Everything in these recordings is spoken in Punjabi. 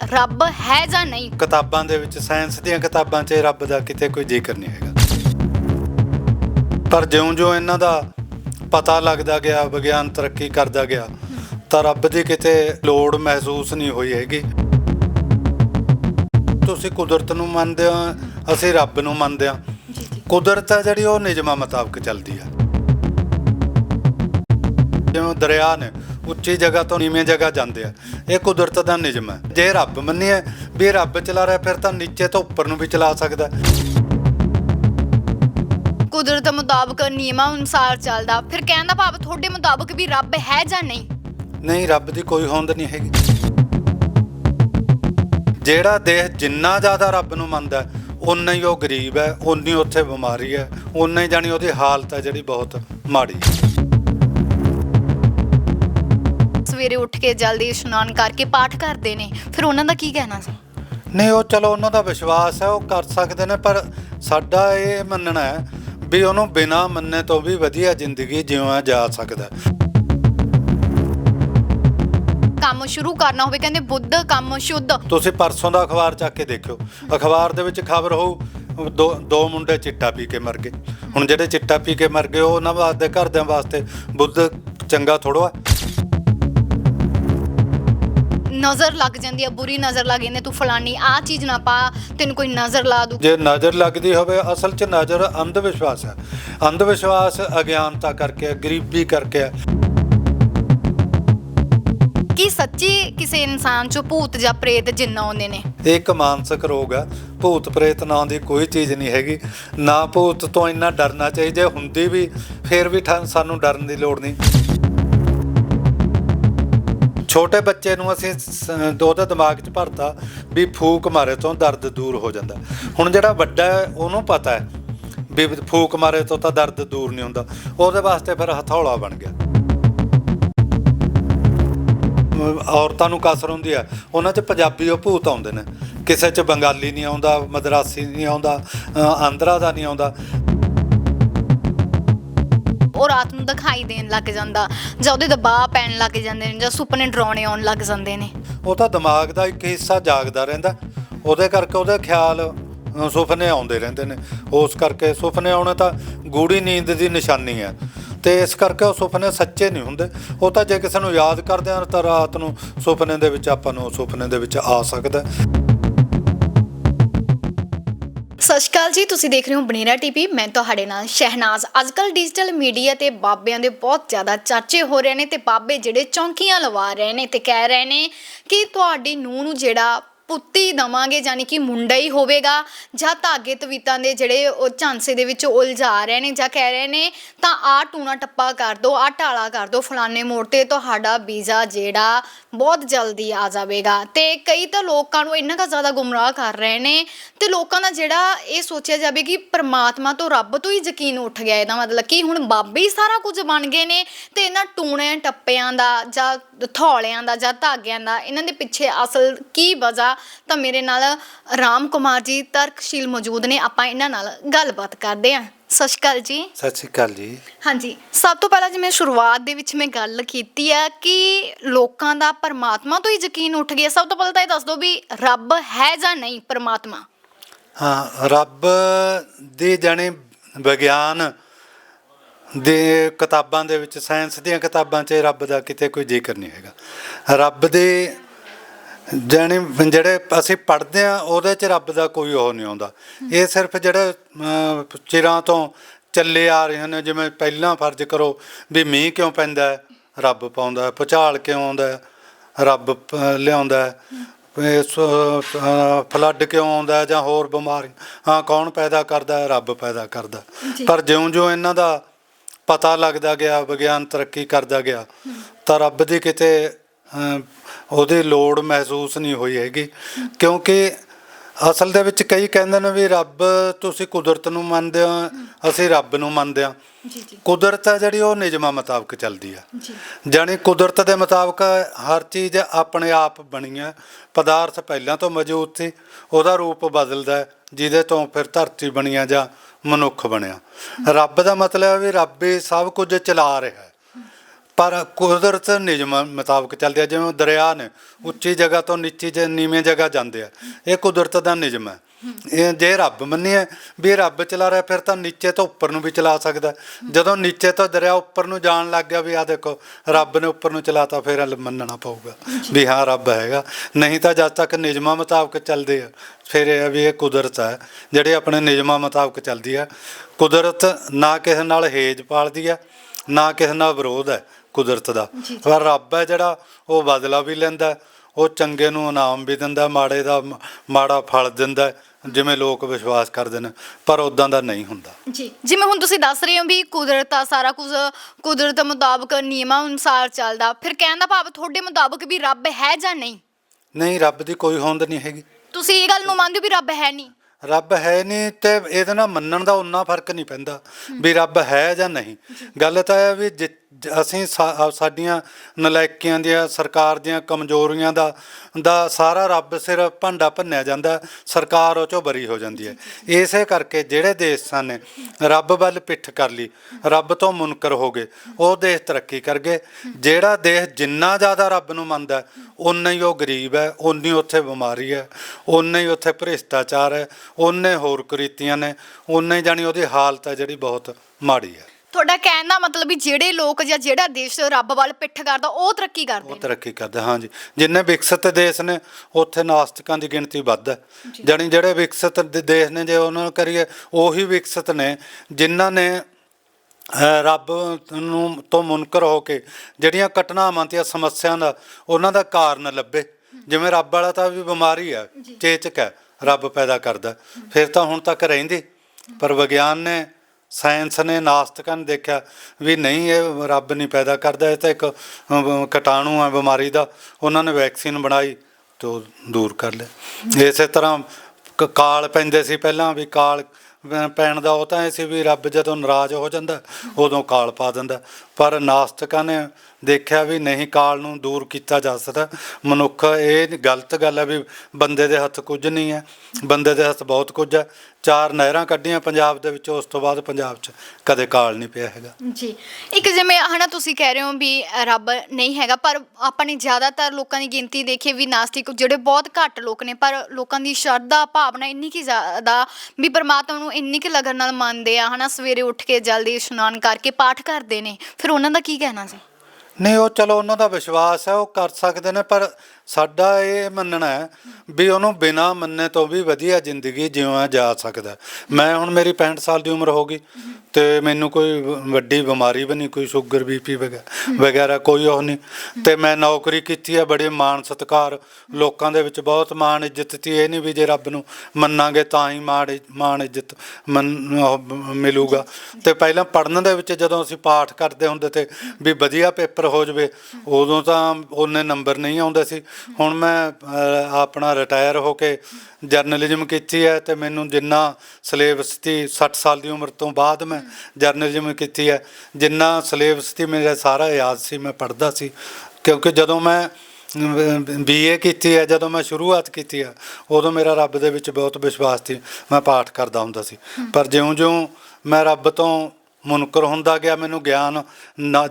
ਰੱਬ ਹੈ ਜਾਂ ਨਹੀਂ? ਕਿਤਾਬਾਂ ਦੇ ਵਿੱਚ ਸਾਇੰਸ ਦੀਆਂ ਕਿਤਾਬਾਂ 'ਚ ਰੱਬ ਦਾ ਕਿਤੇ ਕੋਈ ਜ਼ਿਕਰ ਨਹੀਂ ਹੈਗਾ। ਪਰ ਜਿਉਂ-ਜਿਉਂ ਇਹਨਾਂ ਦਾ ਪਤਾ ਲੱਗਦਾ ਗਿਆ ਵਿਗਿਆਨ ਤਰੱਕੀ ਕਰਦਾ ਗਿਆ ਤਾਂ ਰੱਬ ਦੀ ਕਿਤੇ ਲੋੜ ਮਹਿਸੂਸ ਨਹੀਂ ਹੋਈ ਹੈਗੀ। ਤੁਸੀਂ ਕੁਦਰਤ ਨੂੰ ਮੰਨਦੇ ਹੋ ਅਸੀਂ ਰੱਬ ਨੂੰ ਮੰਨਦੇ ਹਾਂ। ਕੁਦਰਤ ਹੈ ਜਿਹੜੀ ਉਹ ਨਿਯਮਾਂ ਮੁਤਾਬਕ ਚੱਲਦੀ ਹੈ ਜਿਵੇਂ ਦਰਿਆ ਨੇ ਉੱਚੀ ਜਗ੍ਹਾ ਤੋਂ ਨੀਵੀਂ ਜਗ੍ਹਾ ਜਾਂਦੇ ਆ। ਇਹ ਕੁਦਰਤ ਦਾ ਨਿਯਮ ਹੈ। ਜੇ ਰੱਬ ਮੰਨੀਏ ਵੀ ਰੱਬ ਚਲਾ ਰਿਹਾ ਫਿਰ ਤਾਂ ਨੀਚੇ ਤੋਂ ਉੱਪਰ ਨੂੰ ਵੀ ਚਲਾ ਸਕਦਾ। ਕੁਦਰਤ ਮੁਤਾਬਕ ਨਿਯਮਾਂ ਅਨੁਸਾਰ ਚੱਲਦਾ। ਫਿਰ ਕਹਿਣ ਦਾ ਭਾਵ ਤੁਹਾਡੇ ਮੁਤਾਬਕ ਵੀ ਰੱਬ ਹੈ ਜਾਂ ਨਹੀਂ? ਨਹੀਂ ਰੱਬ ਦੀ ਕੋਈ ਹੋਂਦ ਨਹੀਂ ਹੈਗੀ। ਜਿਹੜਾ ਦੇਹ ਜਿੰਨਾ ਜ਼ਿਆਦਾ ਰੱਬ ਨੂੰ ਮੰਨਦਾ ਉਨਾ ਹੀ ਉਹ ਗਰੀਬ ਹੈ ਉਨੀ ਉੱਥੇ ਬਿਮਾਰੀ ਹੈ ਉਨਾ ਹੀ ਜਾਣੀ ਉਹਦੀ ਹਾਲਤ ਹੈ ਜਿਹੜੀ ਬਹੁਤ ਮਾੜੀ ਹੈ। ਸਵੇਰੇ ਉੱਠ ਕੇ ਜਲਦੀ ਇਸ਼ਨਾਨ ਕਰਕੇ ਪਾਠ ਕਰਦੇ ਨੇ। ਫਿਰ ਉਹਨਾਂ ਦਾ ਕੀ ਕਹਿਣਾ ਸੀ? ਨਹੀਂ ਉਹ ਚਲੋ ਉਹਨਾਂ ਦਾ ਵਿਸ਼ਵਾਸ ਹੈ ਉਹ ਕਰ ਸਕਦੇ ਨੇ ਪਰ ਸਾਡਾ ਇਹ ਮੰਨਣਾ ਹੈ ਵੀ ਉਹਨੂੰ ਬਿਨਾ ਮੰਨੇ ਤੋਂ ਵੀ ਵਧੀਆ ਜ਼ਿੰਦਗੀ ਜਿਉਣਾ ਜਾ ਸਕਦਾ। ਕੰਮ ਸ਼ੁਰੂ ਕਰਨਾ ਹੋਵੇ ਕਹਿੰਦੇ ਬੁੱਧ ਕੰਮ ਸ਼ੁੱਧ। ਤੁਸੀਂ ਪਰਸੋਂ ਦਾ ਅਖਬਾਰ ਚੱਕ ਕੇ ਦੇਖਿਓ। ਅਖਬਾਰ ਦੇ ਵਿੱਚ ਖਬਰ ਹੋਊ ਦੋ ਦੋ ਮੁੰਡੇ ਚਿੱਟਾ ਪੀ ਕੇ ਮਰ ਗਏ। ਹੁਣ ਜਿਹੜੇ ਚਿੱਟਾ ਪੀ ਕੇ ਮਰ ਗਏ ਉਹ ਉਹਨਾਂ ਵਾਸਤੇ ਘਰਦਿਆਂ ਵਾਸਤੇ ਬੁੱਧ ਚੰਗਾ ਥੋੜੋ ਹੈ। ਨਜ਼ਰ ਲੱਗ ਜਾਂਦੀ ਆ ਬੁਰੀ ਨਜ਼ਰ ਲੱਗ ਜਾਂਦੀ ਆ, ਤੂੰ ਫਲਾਨੀ ਆ ਚੀਜ਼ ਨਾ ਪਾ ਤੈਨੂੰ ਕੋਈ ਨਜ਼ਰ ਲਾ ਦੂ। ਜੇ ਨਜ਼ਰ ਲੱਗਦੀ ਹੋਵੇ ਅਸਲ 'ਚ ਨਜ਼ਰ ਅੰਧ ਵਿਸ਼ਵਾਸ ਹੈ। ਅੰਧ ਵਿਸ਼ਵਾਸ ਅਗਿਆਨਤਾ ਕਰਕੇ ਹੈ, ਗਰੀਬੀ ਕਰਕੇ ਹੈ। ਕੀ ਸੱਚੀ ਕਿਸੇ ਇਨਸਾਨ ਚੋਂ ਭੂਤ ਜਾਂ ਪ੍ਰੇਤ ਜਿੰਨਾ ਆਉਂਦੇ ਨੇ? ਇਹ ਇੱਕ ਮਾਨਸਿਕ ਰੋਗ ਹੈ। ਭੂਤ ਪ੍ਰੇਤ ਨਾਂ ਦੀ ਕੋਈ ਚੀਜ਼ ਨਹੀਂ ਹੈਗੀ। ਨਾ ਭੂਤ ਤੋਂ ਇੰਨਾ ਡਰਨਾ ਚਾਹੀਦਾ ਜੇ ਹੁੰਦੀ ਵੀ ਫੇਰ ਵੀ ਠਾ- ਸਾਨੂੰ ਡਰਨ ਦੀ ਲੋੜ ਨਹੀਂ। ਛੋਟੇ ਬੱਚੇ ਨੂੰ ਅਸੀਂ ਸ- ਉਹਦੇ ਦਿਮਾਗ 'ਚ ਭਰਤਾ ਵੀ ਫੂਕ ਮਾਰੇ ਤੋਂ ਦਰਦ ਦੂਰ ਹੋ ਜਾਂਦਾ। ਹੁਣ ਜਿਹੜਾ ਵੱਡਾ ਹੈ, ਉਹਨੂੰ ਪਤਾ ਹੈ ਵੀ ਫੂਕ ਮਾਰੇ ਤੋਂ ਤਾਂ ਦਰਦ ਦੂਰ ਨਹੀਂ ਹੁੰਦਾ। ਉਹਦੇ ਵਾਸਤੇ ਫਿਰ ਹਥੌਲਾ ਬਣ ਗਿਆ। ਔਰਤਾਂ ਨੂੰ ਕਸਰ ਹੁੰਦੀ ਆ ਉਹਨਾਂ 'ਚ ਪੰਜਾਬੀ ਉਹ ਭੂਤ ਆਉਂਦੇ ਨੇ। ਕਿਸੇ 'ਚ ਬੰਗਾਲੀ ਨਹੀਂ ਆਉਂਦਾ, ਮਦਰਾਸੀ ਨਹੀਂ ਆਉਂਦਾ ਆਂਧਰਾ ਦਾ ਨਹੀਂ ਆਉਂਦਾ। ਉਹ ਰਾਤ ਨੂੰ ਦਿਖਾਈ ਦੇਣ ਲੱਗ ਜਾਂਦਾ, ਜਾਂ ਉਹਦੇ ਦਬਾਅ ਪੈਣ ਲੱਗ ਜਾਂਦੇ ਨੇ, ਜਾਂ ਸੁਪਨੇ ਡਰਾਉਣੇ ਆਉਣ ਲੱਗ ਜਾਂਦੇ ਨੇ। ਉਹ ਤਾਂ ਦਿਮਾਗ ਦਾ ਇੱਕ ਹਿੱਸਾ ਜਾਗਦਾ ਰਹਿੰਦਾ। ਉਹਦੇ ਕਰਕੇ ਉਹਦੇ ਖਿਆਲ ਸੁਪਨੇ ਆਉਂਦੇ ਰਹਿੰਦੇ ਨੇ। ਉਸ ਕਰਕੇ ਸੁਪਨੇ ਆਉਣੇ ਤਾਂ ਗੂੜੀ ਨੀਂਦ ਦੀ ਨਿਸ਼ਾਨੀ ਹੈ। ਤੇ ਇਸ ਕਰਕੇ ਉਹ ਸੁਪਨੇ ਸੱਚੇ ਨਹੀਂ ਹੁੰਦੇ। ਉਹ ਤਾਂ ਜੇ ਕਿਸੇ ਨੂੰ ਯਾਦ ਕਰਦੇ ਆ ਤਾਂ ਰਾਤ ਨੂੰ ਸੁਪਨੇ ਦੇ ਵਿੱਚ ਆਪਾਂ ਨੂੰ ਸੁਪਨੇ ਦੇ ਵਿੱਚ ਆ ਸਕਦਾ ਸਤਿ ਸ਼੍ਰੀ ਅਕਾਲ ਜੀ, ਤੁਸੀਂ ਦੇਖ ਰਹੇ ਹੋ ਬਨੇਰਾ ਟੀਵੀ। ਮੈਂ ਤੁਹਾਡੇ ਨਾਲ ਸ਼ਹਿਨਾਜ਼। ਅੱਜਕੱਲ ਡਿਜੀਟਲ ਮੀਡੀਆ ਤੇ ਬਾਬਿਆਂ ਦੇ ਬਹੁਤ ਜ਼ਿਆਦਾ ਚਰਚੇ ਹੋ ਰਹੇ ਨੇ ਤੇ ਬਾਬੇ ਜਿਹੜੇ ਚੌਂਕੀਆਂ ਲਵਾ ਰਹੇ ਨੇ ਤੇ ਕਹਿ ਰਹੇ ਨੇ ਕਿ ਤੁਹਾਡੀ ਨੂੰਹ ਨੂੰ ਜਿਹੜਾ ਪੁੱਤੀ ਦਵਾਂਗੇ ਯਾਨੀ ਕਿ ਮੁੰਡਾ ਹੀ ਹੋਵੇਗਾ। ਜਾਂ ਧਾਗੇ ਤਵੀਤਾਂ ਦੇ ਜਿਹੜੇ ਉਹ ਝਾਂਸੇ ਦੇ ਵਿੱਚ ਉਲਝਾ ਰਹੇ ਨੇ ਜਾਂ ਕਹਿ ਰਹੇ ਨੇ, ਤਾਂ ਆ ਟੂਣਾ ਟੱਪਾ ਕਰ ਦੋ ਆ ਢਾਲਾ ਕਰ ਦੋ ਫਲਾਣੇ ਮੋੜ ਤੇ, ਤੁਹਾਡਾ ਵੀਜ਼ਾ ਜਿਹੜਾ ਬਹੁਤ ਜਲਦੀ ਆ ਜਾਵੇਗਾ। ਤੇ ਕਈ ਤਾਂ ਲੋਕਾਂ ਨੂੰ ਇੰਨਾ ਕਾ ਜ਼ਿਆਦਾ ਗੁੰਮਰਾਹ ਕਰ ਰਹੇ ਨੇ ਤੇ ਲੋਕਾਂ ਦਾ ਜਿਹੜਾ ਇਹ ਸੋਚਿਆ ਜਾਵੇ ਕਿ ਪ੍ਰਮਾਤਮਾ ਤੋਂ ਰੱਬ ਤੋਂ ਹੀ ਯਕੀਨ ਉੱਠ ਗਿਆ ਇਹਦਾ ਮਤਲਬ ਕਿ ਹੁਣ ਬਾਬੇ ਹੀ ਸਾਰਾ ਕੁਝ ਬਣ ਗਏ ਨੇ ਤੇ ਇਹਨਾਂ ਟੂਣਿਆਂ ਟੱਪਿਆਂ ਦਾ ਜਾਂ ਥੌਲਿਆਂ ਦਾ ਜਾਂ ਧਾਗਿਆਂ ਦਾ, ਇਹਨਾਂ ਦੇ ਪਿੱਛੇ ਅਸਲ ਕੀ ਵਜ੍ਹਾ ਤਾਂ ਮੇਰੇ ਨਾਲ ਰਾਮ ਕੁਮਾਰ ਜੀ ਤਰਕਸ਼ੀਲ ਮੌਜੂਦ ਨੇ। ਆਪਾਂ ਇਹਨਾਂ ਨਾਲ ਗੱਲਬਾਤ ਕਰਦੇ ਹਾਂ। ਸਤਿ ਸ਼੍ਰੀ ਅਕਾਲ ਜੀ। ਸਤਿ ਸ਼੍ਰੀ ਅਕਾਲ ਜੀ। ਹਾਂਜੀ। ਸਭ ਤੋਂ ਪਹਿਲਾਂ ਜਿਵੇਂ ਸ਼ੁਰੂਆਤ ਦੇ ਵਿੱਚ ਮੈਂ ਗੱਲ ਕੀਤੀ ਹੈ ਕਿ ਲੋਕਾਂ ਦਾ ਪਰਮਾਤਮਾ ਤੋਂ ਹੀ ਯਕੀਨ ਉੱਠ ਗਿਆ। ਸਭ ਤੋਂ ਪਹਿਲਾਂ ਤਾਂ ਇਹ ਦੱਸ ਦਿਓ ਵੀ ਰੱਬ ਹੈ ਜਾਂ ਨਹੀਂ ਪਰਮਾਤਮਾ? ਹਾਂ ਰੱਬ ਦੀ ਜਾਣੀ ਵਿਗਿਆਨ ਦੇ ਕਿਤਾਬਾਂ ਦੇ ਵਿੱਚ ਸਾਇੰਸ ਦੀਆਂ ਕਿਤਾਬਾਂ 'ਚ ਰੱਬ ਦਾ ਕਿਤੇ ਕੋਈ ਜ਼ਿਕਰ ਨਹੀਂ ਹੈਗਾ। ਰੱਬ ਦੇ ਜਾਣੀ ਜਿਹੜੇ ਅਸੀਂ ਪੜ੍ਹਦੇ ਆ ਉਹਦੇ 'ਚ ਰੱਬ ਦਾ ਕੋਈ ਉਹ ਨਹੀਂ ਆਉਂਦਾ ਇਹ ਸਿਰਫ ਜਿਹੜੇ ਚਿਰਾਂ ਤੋਂ ਚੱਲੇ ਆ ਰਹੇ ਨੇ ਜਿਵੇਂ ਪਹਿਲਾਂ ਫਰਜ਼ ਕਰੋ ਵੀ ਮੀਂਹ ਕਿਉਂ ਪੈਂਦਾ ਹੈ? ਰੱਬ ਪਾਉਂਦਾ ਹੈ। ਭੁਚਾਲ ਕਿਉਂ ਆਉਂਦਾ ਹੈ? ਰੱਬ ਲਿਆਉਂਦਾ ਹੈ। ਫਲੱਡ ਕਿਉਂ ਆਉਂਦਾ ਜਾਂ ਹੋਰ ਬਿਮਾਰੀ ਹਾਂ ਕੌਣ ਪੈਦਾ ਕਰਦਾ ਹੈ ਰੱਬ ਪੈਦਾ ਕਰਦਾ। ਪਰ ਜਿਉਂ-ਜਿਉਂ ਇਹਨਾਂ ਦਾ ਪਤਾ ਲੱਗਦਾ ਗਿਆ ਵਿਗਿਆਨ ਤਰੱਕੀ ਕਰਦਾ ਗਿਆ ਤਾਂ ਰੱਬ ਦੀ ਕਿਤੇ ਉਹਦੀ ਲੋੜ ਮਹਿਸੂਸ ਨਹੀਂ ਹੋਈ ਹੈਗੀ। ਕਿਉਂਕਿ ਅਸਲ ਦੇ ਵਿੱਚ ਕਈ ਕਹਿੰਦੇ ਨੇ ਵੀ ਰੱਬ ਤੁਸੀਂ ਕੁਦਰਤ ਨੂੰ ਮੰਨਦੇ ਹੋ ਅਸੀਂ ਰੱਬ ਨੂੰ ਮੰਨਦੇ ਹਾਂ। ਜੀ ਜੀ। ਕੁਦਰਤ ਹੈ ਜਿਹੜੀ ਉਹ ਨਿਯਮਾਂ ਮੁਤਾਬਕ ਚੱਲਦੀ ਆ। ਜੀ। ਜਾਣੀ ਕੁਦਰਤ ਦੇ ਮੁਤਾਬਕ ਹਰ ਚੀਜ਼ ਆਪਣੇ ਆਪ ਬਣੀ ਹੈ ਪਦਾਰਥ ਪਹਿਲਾਂ ਤੋਂ ਮੌਜੂਦ ਸੀ ਉਹਦਾ ਰੂਪ ਬਦਲਦਾ ਜਿਹਦੇ ਤੋਂ ਫਿਰ ਧਰਤੀ ਬਣੀ ਆ ਜਾਂ ਮਨੁੱਖ ਬਣਿਆ। ਰੱਬ ਦਾ ਮਤਲਬ ਹੈ ਵੀ ਰੱਬ ਹੀ ਸਭ ਕੁਝ ਚਲਾ ਰਿਹਾ ਹੈ। ਪਰ ਕੁਦਰਤ ਨਿਯਮਾਂ ਮੁਤਾਬਕ ਚੱਲਦੇ ਆ, ਜਿਵੇਂ ਦਰਿਆ ਨੇ, ਉੱਚੀ ਜਗ੍ਹਾ ਤੋਂ ਨੀਚੀ ਜ ਨੀਵੀਂ ਜਗ੍ਹਾ ਜਾਂਦੇ ਆ, ਇਹ ਕੁਦਰਤ ਦਾ ਨਿਯਮ ਹੈ। ਇਹ ਜੇ ਰੱਬ ਮੰਨੀਏ ਵੀ ਰੱਬ ਚਲਾ ਰਿਹਾ, ਫਿਰ ਤਾਂ ਨੀਚੇ ਤੋਂ ਉੱਪਰ ਨੂੰ ਵੀ ਚਲਾ ਸਕਦਾ ਜਦੋਂ ਨੀਚੇ ਤੋਂ ਦਰਿਆ ਉੱਪਰ ਨੂੰ ਜਾਣ ਲੱਗ ਗਿਆ ਵੀ ਆ ਦੇਖੋ, ਰੱਬ ਨੇ ਉੱਪਰ ਨੂੰ ਚਲਾਤਾ, ਫਿਰ ਮੰਨਣਾ ਪਊਗਾ ਵੀ ਹਾਂ, ਰੱਬ ਹੈਗਾ। ਨਹੀਂ ਤਾਂ ਜਦ ਤੱਕ ਨਿਯਮਾਂ ਮੁਤਾਬਕ ਚੱਲਦੇ ਆ, ਫਿਰ ਇਹ ਵੀ ਇਹ ਕੁਦਰਤ ਹੈ, ਜਿਹੜੇ ਆਪਣੇ ਨਿਯਮਾਂ ਮੁਤਾਬਕ ਚੱਲਦੀ ਆ। ਕੁਦਰਤ ਨਾ ਕਿਸੇ ਨਾਲ ਹੇਜ ਪਾਲਦੀ ਆ, ਨਾ ਕਿਸੇ ਨਾਲ ਵਿਰੋਧ ਹੈ। ਕੁਦਰਤ ਦਾ। ਪਰ ਰੱਬ ਹੈ ਜਿਹੜਾ ਉਹ ਬਦਲਾ ਵੀ ਲੈਂਦਾ ਉਹ ਚੰਗੇ ਨੂੰ ਇਨਾਮ ਵੀ ਦਿੰਦਾ ਮਾੜੇ ਦਾ ਮਾੜਾ ਫਲ ਦਿੰਦਾ ਜਿਵੇਂ ਲੋਕ ਵਿਸ਼ਵਾਸ ਕਰਦੇ ਨੇ ਪਰ ਉਦਾਂ ਦਾ ਨਹੀਂ ਹੁੰਦਾ। ਜੀ। ਜਿਵੇਂ ਹੁਣ ਤੁਸੀਂ ਦੱਸ ਰਹੇ ਹੋ ਵੀ ਕੁਦਰਤ ਆ ਸਾਰਾ ਕੁਝ ਕੁਦਰਤ ਮੁਤਾਬਕ ਨਿਯਮਾਂ ਅਨੁਸਾਰ ਚੱਲਦਾ। ਫਿਰ ਕਹਿਣ ਦਾ ਭਾਵ ਤੁਹਾਡੇ ਮੁਤਾਬਕ ਵੀ ਰੱਬ ਹੈ ਜਾਂ ਨਹੀਂ? ਨਹੀਂ ਰੱਬ ਦੀ ਕੋਈ ਹੋਂਦ ਨਹੀਂ ਹੈਗੀ। ਤੁਸੀਂ ਇਹ ਗੱਲ ਨੂੰ ਮੰਨਦੇ ਹੋ ਵੀ ਰੱਬ ਹੈ ਨਹੀਂ? ਰੱਬ ਹੈ ਨਹੀਂ ਤੇ ਇਹਦੇ ਨਾਲ ਮੰਨਣ ਦਾ ਉਨਾ ਫ਼ਰਕ ਨਹੀਂ ਪੈਂਦਾ ਵੀ ਰੱਬ ਹੈ ਜਾਂ ਨਹੀਂ। ਗੱਲ ਤਾਂ ਇਹ ਹੈ ਵੀ ਅਸੀਂ ਸਾਡੀਆਂ ਨਲਾਇਕੀਆਂ ਦੀਆਂ, ਸਰਕਾਰ ਦੀਆਂ, ਕਮਜ਼ੋਰੀਆਂ ਦਾ ਦਾ ਸਾਰਾ ਰੱਬ ਸਿਰ ਭਾਂਡਾ ਭੰਨਿਆ ਜਾਂਦਾ, ਸਰਕਾਰ ਉਹ ਚੋਂ ਬਰੀ ਹੋ ਜਾਂਦੀ ਹੈ। ਇਸੇ ਕਰਕੇ ਜਿਹੜੇ ਦੇਸ਼ਾਂ ਨੇ ਰੱਬ ਵੱਲ ਪਿੱਠ ਕਰ ਲਈ, ਰੱਬ ਤੋਂ ਮੁਨਕਰ ਹੋ ਗਏ, ਉਹ ਦੇਸ਼ ਤਰੱਕੀ ਕਰ ਗਏ। ਜਿਹੜਾ ਦੇਸ਼ ਜਿੰਨਾ ਜ਼ਿਆਦਾ ਰੱਬ ਨੂੰ ਮੰਨਦਾ ਉਨਾ ਹੀ ਉਹ ਗਰੀਬ ਹੈ ਉਨੀ ਉੱਥੇ ਬਿਮਾਰੀ ਹੈ ਉਨਾ ਹੀ ਉੱਥੇ ਭ੍ਰਿਸ਼ਟਾਚਾਰ ਹੈ ਉਨੇ ਹੋਰ ਕੁਰੀਤੀਆਂ ਨੇ ਉਨਾ ਹੀ ਜਾਣੀ ਉਹਦੀ ਹਾਲਤ ਹੈ ਜਿਹੜੀ ਬਹੁਤ ਮਾੜੀ ਹੈ। ਤੁਹਾਡਾ ਕਹਿਣ ਦਾ ਮਤਲਬ ਵੀ ਜਿਹੜੇ ਲੋਕ ਜਾਂ ਜਿਹੜਾ ਦੇਸ਼ ਰੱਬ ਵੱਲ ਪਿੱਠ ਕਰਦਾ ਉਹ ਤਰੱਕੀ ਕਰਦੇ ਉਹ ਨੇ। ਤਰੱਕੀ ਕਰਦੇ ਹਾਂਜੀ। ਜਿੰਨੇ ਵਿਕਸਿਤ ਦੇਸ਼ ਨੇ ਉੱਥੇ ਨਾਸਤਿਕਾਂ ਦੀ ਗਿਣਤੀ ਵੱਧ ਹੈ। ਜਾਣੀ ਜਿਹੜੇ ਵਿਕਸਿਤ ਦੇ ਦੇਸ਼ ਨੇ ਜੇ ਉਹਨਾਂ ਨੂੰ ਕਰੀਏ ਉਹੀ ਵਿਕਸਿਤ ਨੇ ਜਿਨ੍ਹਾਂ ਨੇ ਅਹ, ਰੱਬ ਨੂੰ ਤੋਂ ਮੁਨਕਰ ਹੋ ਕੇ ਜਿਹੜੀਆਂ ਘਟਨਾਵਾਂ ਤੇ ਸਮੱਸਿਆ ਦਾ ਉਹਨਾਂ ਦਾ ਕਾਰਨ ਲੱਭੇ। ਜਿਵੇਂ ਰੱਬ ਵਾਲਾ ਤਾਂ ਵੀ ਬਿਮਾਰੀ ਹੈ ਚੇਚਕ ਹੈ ਰੱਬ ਪੈਦਾ ਕਰਦਾ। ਫਿਰ ਤਾਂ ਹੁਣ ਤੱਕ ਰਹਿੰਦੀ ਪਰ ਵਿਗਿਆਨ ਨੇ ਸਾਇੰਸ ਨੇ ਨਾਸਤਕਾਂ ਨੇ ਦੇਖਿਆ ਵੀ ਨਹੀਂ ਇਹ ਰੱਬ ਨਹੀਂ ਪੈਦਾ ਕਰਦਾ ਇਹ ਤਾਂ ਇੱਕ ਅਹ, ਕੀਟਾਣੂ ਹੈ ਬਿਮਾਰੀ ਦਾ। ਉਹਨਾਂ ਨੇ ਵੈਕਸੀਨ ਬਣਾਈ ਤੇ ਉਹ ਦੂਰ ਕਰ ਲਿਆ। ਇਸੇ ਤਰ੍ਹਾਂ ਕ- ਕਾਲ ਪੈਂਦੇ ਸੀ ਪਹਿਲਾਂ ਵੀ ਕਾਲ ਪੈਣ ਦਾ ਉਹ ਤਾਂ ਇਹ ਸੀ ਵੀ ਰੱਬ ਜਦੋਂ ਨਾਰਾਜ਼ ਹੋ ਜਾਂਦਾ ਉਦੋਂ ਕਾਲ ਪਾ ਦਿੰਦਾ। ਪਰ ਨਾਸਤਕਾਂ ਨੇ ਦੇਖਿਆ ਵੀ ਨਹੀਂ, ਕਾਲ ਨੂੰ ਦੂਰ ਕੀਤਾ ਜਾ ਸਕਦਾ। ਮਨੁੱਖ ਇਹ ਗਲਤ ਗੱਲ ਹੈ ਵੀ ਬੰਦੇ ਦੇ ਹੱਥ ਕੁਝ ਨਹੀਂ ਹੈ। ਬੰਦੇ ਦੇ ਹੱਥ ਬਹੁਤ ਕੁਝ ਹੈ। ਚਾਰ ਨਹਿਰਾਂ ਕੱਢੀਆਂ ਪੰਜਾਬ ਦੇ ਵਿੱਚ, ਉਸ ਤੋਂ ਬਾਅਦ ਪੰਜਾਬ 'ਚ ਕਦੇ ਕਾਲ ਨਹੀਂ ਪਿਆ ਹੈਗਾ। ਜੀ। ਇੱਕ ਜਿਵੇਂ ਹਨਾ ਤੁਸੀਂ ਕਹਿ ਰਹੇ ਹੋ ਵੀ ਰੱਬ ਨਹੀਂ ਹੈਗਾ, ਪਰ ਆਪਾਂ ਨੇ ਜ਼ਿਆਦਾਤਰ ਲੋਕਾਂ ਦੀ ਗਿਣਤੀ ਦੇਖੀ ਵੀ ਨਾਸਤਿਕ ਜਿਹੜੇ ਬਹੁਤ ਘੱਟ ਲੋਕ ਨੇ, ਪਰ ਲੋਕਾਂ ਦੀ ਸ਼ਰਧਾ ਭਾਵਨਾ ਇੰਨੀ ਕਿ ਜ਼ਿਆਦਾ ਵੀ ਪਰਮਾਤਮਾ ਨੂੰ ਇੰਨੀ ਕਿ ਲਗਨ ਨਾਲ ਮੰਨਦੇ ਆ, ਹਨਾ ਸਵੇਰੇ ਉੱਠ ਕੇ ਜਲਦੀ ਇਸ਼ਨਾਨ ਕਰਕੇ ਪਾਠ ਕਰਦੇ ਨੇ। ਫਿਰ ਉਹਨਾਂ ਦਾ ਕੀ ਕਹਿਣਾ ਜੀ? ਨਹੀਂ ਉਹ ਚਲੋ ਉਹਨਾਂ ਦਾ ਵਿਸ਼ਵਾਸ ਹੈ ਉਹ ਕਰ ਸਕਦੇ ਨੇ ਪਰ ਸਾਡਾ ਇਹ ਮੰਨਣਾ ਹੈ ਵੀ ਉਹਨੂੰ ਬਿਨਾ ਮੰਨੇ ਤੋਂ ਵੀ ਵਧੀਆ ਜ਼ਿੰਦਗੀ ਜਿਉਣਾ ਜਾ ਸਕਦਾ ਮੈਂ ਹੁਣ ਮੇਰੀ 65 ਸਾਲ ਦੀ ਉਮਰ ਹੋ ਗਈ ਤੇ ਮੈਨੂੰ ਕੋਈ ਵੱਡੀ ਬਿਮਾਰੀ ਵੀ ਨਹੀਂ, ਕੋਈ ਸ਼ੂਗਰ ਬੀਪੀ ਵਗੈਰਾ ਕੋਈ ਉਹ ਨਹੀਂ। ਤੇ ਮੈਂ ਨੌਕਰੀ ਕੀਤੀ ਹੈ ਬੜੇ ਮਾਣ ਸਤਿਕਾਰ, ਲੋਕਾਂ ਦੇ ਵਿੱਚ ਬਹੁਤ ਮਾਣ ਇੱਜ਼ਤ ਸੀ। ਇਹ ਨਹੀਂ ਵੀ ਜੇ ਰੱਬ ਨੂੰ ਮੰਨਾਂਗੇ ਤਾਂ ਹੀ ਮਾਣ ਮਾਣ ਇੱਜ਼ਤ ਮੰਨ- ਉਹ ਮਿਲੂਗਾ। ਤੇ ਪਹਿਲਾਂ ਪੜਨ ਦੇ ਵਿੱਚ ਜਦੋਂ ਅਸੀਂ ਪਾਠ ਕਰਦੇ ਹੁੰਦੇ ਤੇ ਵੀ ਵਧੀਆ ਪੇਪਰ ਹੋ ਜਵੇ, ਉਦੋਂ ਤਾਂ ਉਹਨੇ ਨੰਬਰ ਨਹੀਂ ਆਉਂਦੇ ਸੀ। ਹੁਣ ਮੈਂ ਆਪਣਾ ਰਿਟਾਇਰ ਹੋ ਕੇ ਜਰਨਲਿਜ਼ਮ ਕੀਤੀ ਹੈ ਤੇ ਮੈਨੂੰ ਜਿੰਨਾ ਸਿਲੇਬਸ ਦੀ 60 ਸਾਲ ਦੀ ਉਮਰ ਤੋਂ ਬਾਅਦ ਮੈਂ ਜਰਨਲਿਜ਼ਮ ਕੀਤੀ ਹੈ, ਜਿੰਨਾ ਸਿਲੇਬਸ ਦੀ ਮੇਰਾ ਸਾਰਾ ਯਾਦ ਸੀ, ਮੈਂ ਪੜ੍ਹਦਾ ਸੀ। ਕਿਉਂਕਿ ਜਦੋਂ ਮੈਂ ਬੀਏ ਕੀਤੀ ਹੈ, ਜਦੋਂ ਮੈਂ ਸ਼ੁਰੂਆਤ ਕੀਤੀ ਆ ਉਦੋਂ ਮੇਰਾ ਰੱਬ ਦੇ ਵਿੱਚ ਬਹੁਤ ਵਿਸ਼ਵਾਸ ਸੀ। ਮੈਂ ਪਾਠ ਕਰਦਾ ਹੁੰਦਾ ਸੀ। ਪਰ ਜਿਉਂ-ਜਿਉਂ ਮੈਂ ਰੱਬ ਤੋਂ ਮੁਨਕਰ ਹੁੰਦਾ ਗਿਆ, ਮੈਨੂੰ ਗਿਆਨ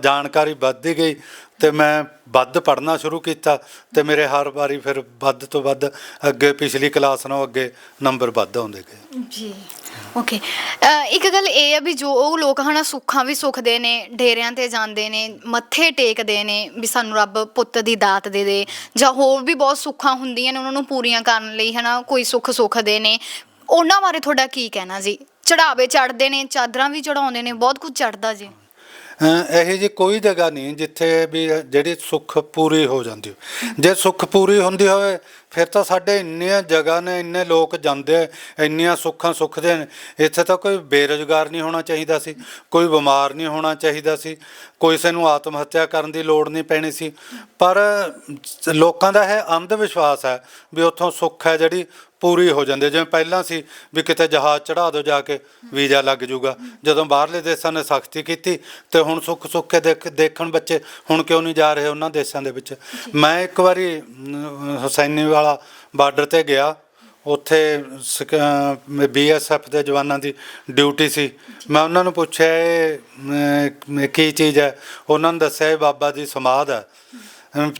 ਜਾਣਕਾਰੀ ਵੱਧਦੀ ਗਈ ਤੇ ਮੈਂ ਵੱਧ ਪੜ੍ਹਨਾ ਸ਼ੁਰੂ ਕੀਤਾ ਤੇ ਮੇਰੇ ਹਰ ਵਾਰੀ ਫਿਰ ਵੱਧ ਤੋਂ ਵੱਧ ਅੱਗੇ ਪਿਛਲੀ ਕਲਾਸ ਨਾਲੋਂ ਅੱਗੇ ਨੰਬਰ ਵੱਧ ਆਉਂਦੇ ਗਏ। ਜੀ ਓਕੇ ਇੱਕ ਗੱਲ ਇਹ ਆ ਵੀ ਜੋ ਉਹ ਲੋਕ ਹਨਾ ਸੁੱਖਾਂ ਵੀ ਸੁਖਦੇ ਨੇ, ਡੇਰਿਆਂ ਤੇ ਜਾਂਦੇ ਨੇ, ਮੱਥੇ ਟੇਕਦੇ ਨੇ ਵੀ ਸਾਨੂੰ ਰੱਬ ਪੁੱਤ ਦੀ ਦਾਤ ਦੇ ਦੇ ਜਾਂ ਹੋਰ ਵੀ ਬਹੁਤ ਸੁੱਖਾਂ ਹੁੰਦੀਆਂ ਨੇ, ਉਹਨਾਂ ਨੂੰ ਪੂਰੀਆਂ ਕਰਨ ਲਈ ਹਨਾ ਕੋਈ ਸੁੱਖ ਸੁਖਦੇ ਨੇ। ਉਹਨਾਂ ਬਾਰੇ ਤੁਹਾਡਾ ਕੀ ਕਹਿਣਾ ਜੀ? ਚੜਾਵੇ ਚੜਦੇ ਨੇ, ਚਾਦਰਾਂ ਵੀ ਚੜਾਉਂਦੇ ਨੇ, ਬਹੁਤ ਕੁਝ ਚੜਦਾ ਜੀ। ਅਹ ਇਹੋ ਜਿਹੀ ਕੋਈ ਜਗ੍ਹਾ ਨਹੀਂ ਜਿੱਥੇ ਵੀ ਜਿਹੜੀ ਸੁੱਖ ਪੂਰੀ ਹੋ ਜਾਂਦੀ ਜੇ ਸੁੱਖ ਪੂਰੀ ਹੁੰਦੀ ਹੋਵੇ ਫਿਰ ਤਾਂ ਸਾਡੇ ਇੰਨੀਆਂ ਜਗ੍ਹਾ ਨੇ ਇੰਨੇ ਲੋਕ ਜਾਂਦੇ ਇੰਨੀਆਂ ਸੁੱਖਾਂ ਸੁੱਖਦੇ ਨੇ। ਇੱਥੇ ਤਾਂ ਕੋਈ ਬੇਰੁਜ਼ਗਾਰ ਨਹੀਂ ਹੋਣਾ ਚਾਹੀਦਾ ਸੀ ਕੋਈ ਬਿਮਾਰ ਨਹੀਂ ਹੋਣਾ ਚਾਹੀਦਾ ਸੀ ਕੋਈ ਕਿਸੇ ਨੂੰ ਆਤਮ ਹੱਤਿਆ ਕਰਨ ਦੀ ਲੋੜ ਨਹੀਂ ਪੈਣੀ ਸੀ। ਪਰ ਲੋਕਾਂ ਦਾ ਇਹ ਅੰਧ ਵਿਸ਼ਵਾਸ ਹੈ ਵੀ ਉੱਥੋਂ ਸੁੱਖ ਹੈ ਜਿਹੜੀ ਪੂਰੀ ਹੋ ਜਾਂਦੀ ਹੈ। ਜਿਵੇਂ ਪਹਿਲਾਂ ਸੀ ਵੀ ਕਿਤੇ ਜਹਾਜ਼ ਚੜਾ ਦਿਓ ਜਾ ਕੇ ਵੀਜ਼ਾ ਲੱਗ ਜਾਊਗਾ ਜਦੋਂ ਬਾਹਰਲੇ ਦੇਸ਼ਾਂ ਨੇ ਸਖਤੀ ਕੀਤੀ ਤੇ ਹੁਣ ਸੁੱਖ ਸੁੱਖ ਦੇਖਣ ਬੱਚੇ ਹੁਣ ਕਿਉਂ ਨਹੀਂ ਜਾ ਰਹੇ ਉਹਨਾਂ ਦੇਸ਼ਾਂ ਦੇ ਵਿੱਚ? ਮੈਂ ਇੱਕ ਵਾਰੀ ਹੁਸੈਨੀ ਵਾਲਾ ਬਾਰਡਰ ਤੇ ਗਿਆ, ਉੱਥੇ ਬੀਐਸਐਫ ਦੇ ਜਵਾਨਾਂ ਦੀ ਡਿਊਟੀ ਸੀ। ਮੈਂ ਉਹਨਾਂ ਨੂੰ ਪੁੱਛਿਆ, ਇਹ ਕੀ ਚੀਜ਼ ਹੈ? ਉਹਨਾਂ ਨੇ ਦੱਸਿਆ, ਇਹ ਬਾਬਾ ਦੀ ਸਮਾਧ ਹੈ।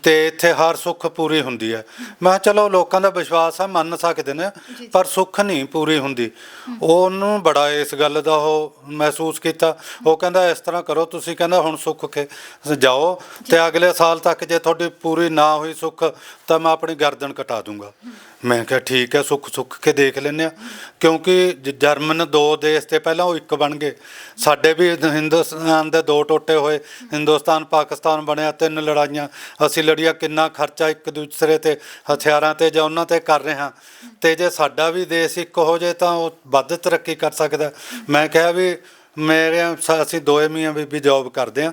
ਤੇ ਇੱਥੇ ਹਰ ਸੁੱਖ ਪੂਰੀ ਹੁੰਦੀ ਹੈ। ਮੈਂ ਕਿਹਾ ਚਲੋ ਲੋਕਾਂ ਦਾ ਵਿਸ਼ਵਾਸ ਆ ਮੰਨ ਸਕਦੇ ਨੇ ਪਰ ਸੁੱਖ ਨਹੀਂ ਪੂਰੀ ਹੁੰਦੀ। ਉਹਨੂੰ ਬੜਾ ਇਸ ਗੱਲ ਦਾ ਉਹ ਮਹਿਸੂਸ ਕੀਤਾ। ਉਹ ਕਹਿੰਦਾ ਇਸ ਤਰ੍ਹਾਂ ਕਰੋ ਤੁਸੀਂ ਕਹਿੰਦਾ ਹੁਣ ਸੁੱਖ ਕੇ ਜਾਓ ਤੇ ਅਗਲੇ ਸਾਲ ਤੱਕ ਜੇ ਤੁਹਾਡੀ ਪੂਰੀ ਨਾ ਹੋਈ ਸੁੱਖ ਤਾਂ ਮੈਂ ਆਪਣੀ ਗਰਦਨ ਕਟਾ ਦੂੰਗਾ। ਮੈਂ ਕਿਹਾ ਠੀਕ ਹੈ ਸੁੱਖ ਸੁੱਖ ਕੇ ਦੇਖ ਲੈਂਦੇ ਆ ਕਿਉਂਕਿ ਜਰਮਨ ਦੋ ਦੇਸ਼ ਤੇ ਪਹਿਲਾਂ ਉਹ ਇੱਕ ਬਣ ਗਏ। ਸਾਡੇ ਵੀ ਹਿੰਦੁਸਤਾਨ ਦੇ ਦੋ ਟੋਟੇ ਹੋਏ। ਹਿੰਦੁਸਤਾਨ ਪਾਕਿਸਤਾਨ ਬਣਿਆ ਤਿੰਨ ਲੜਾਈਆਂ। ਅਸੀਂ ਲੜੀਆ ਕਿੰਨਾ ਖਰਚਾ ਇੱਕ ਦੂਸਰੇ ਤੇ ਹਥਿਆਰਾਂ ਤੇ ਜਾਂ ਉਹਨਾਂ ਤੇ ਕਰ ਰਹੇ ਹਾਂ। ਤੇ ਜੇ ਸਾਡਾ ਵੀ ਦੇਸ਼ ਇੱਕ ਹੋ ਜਾਏ ਤਾਂ ਉਹ ਵੱਧ ਤਰੱਕੀ ਕਰ ਸਕਦਾ। ਮੈਂ ਕਿਹਾ ਵੀ ਮੇਰੇ ਅਸੀਂ ਦੋਵੇਂ ਮੀਆਂ ਬੀਬੀ ਜੌਬ ਕਰਦੇ ਹਾਂ।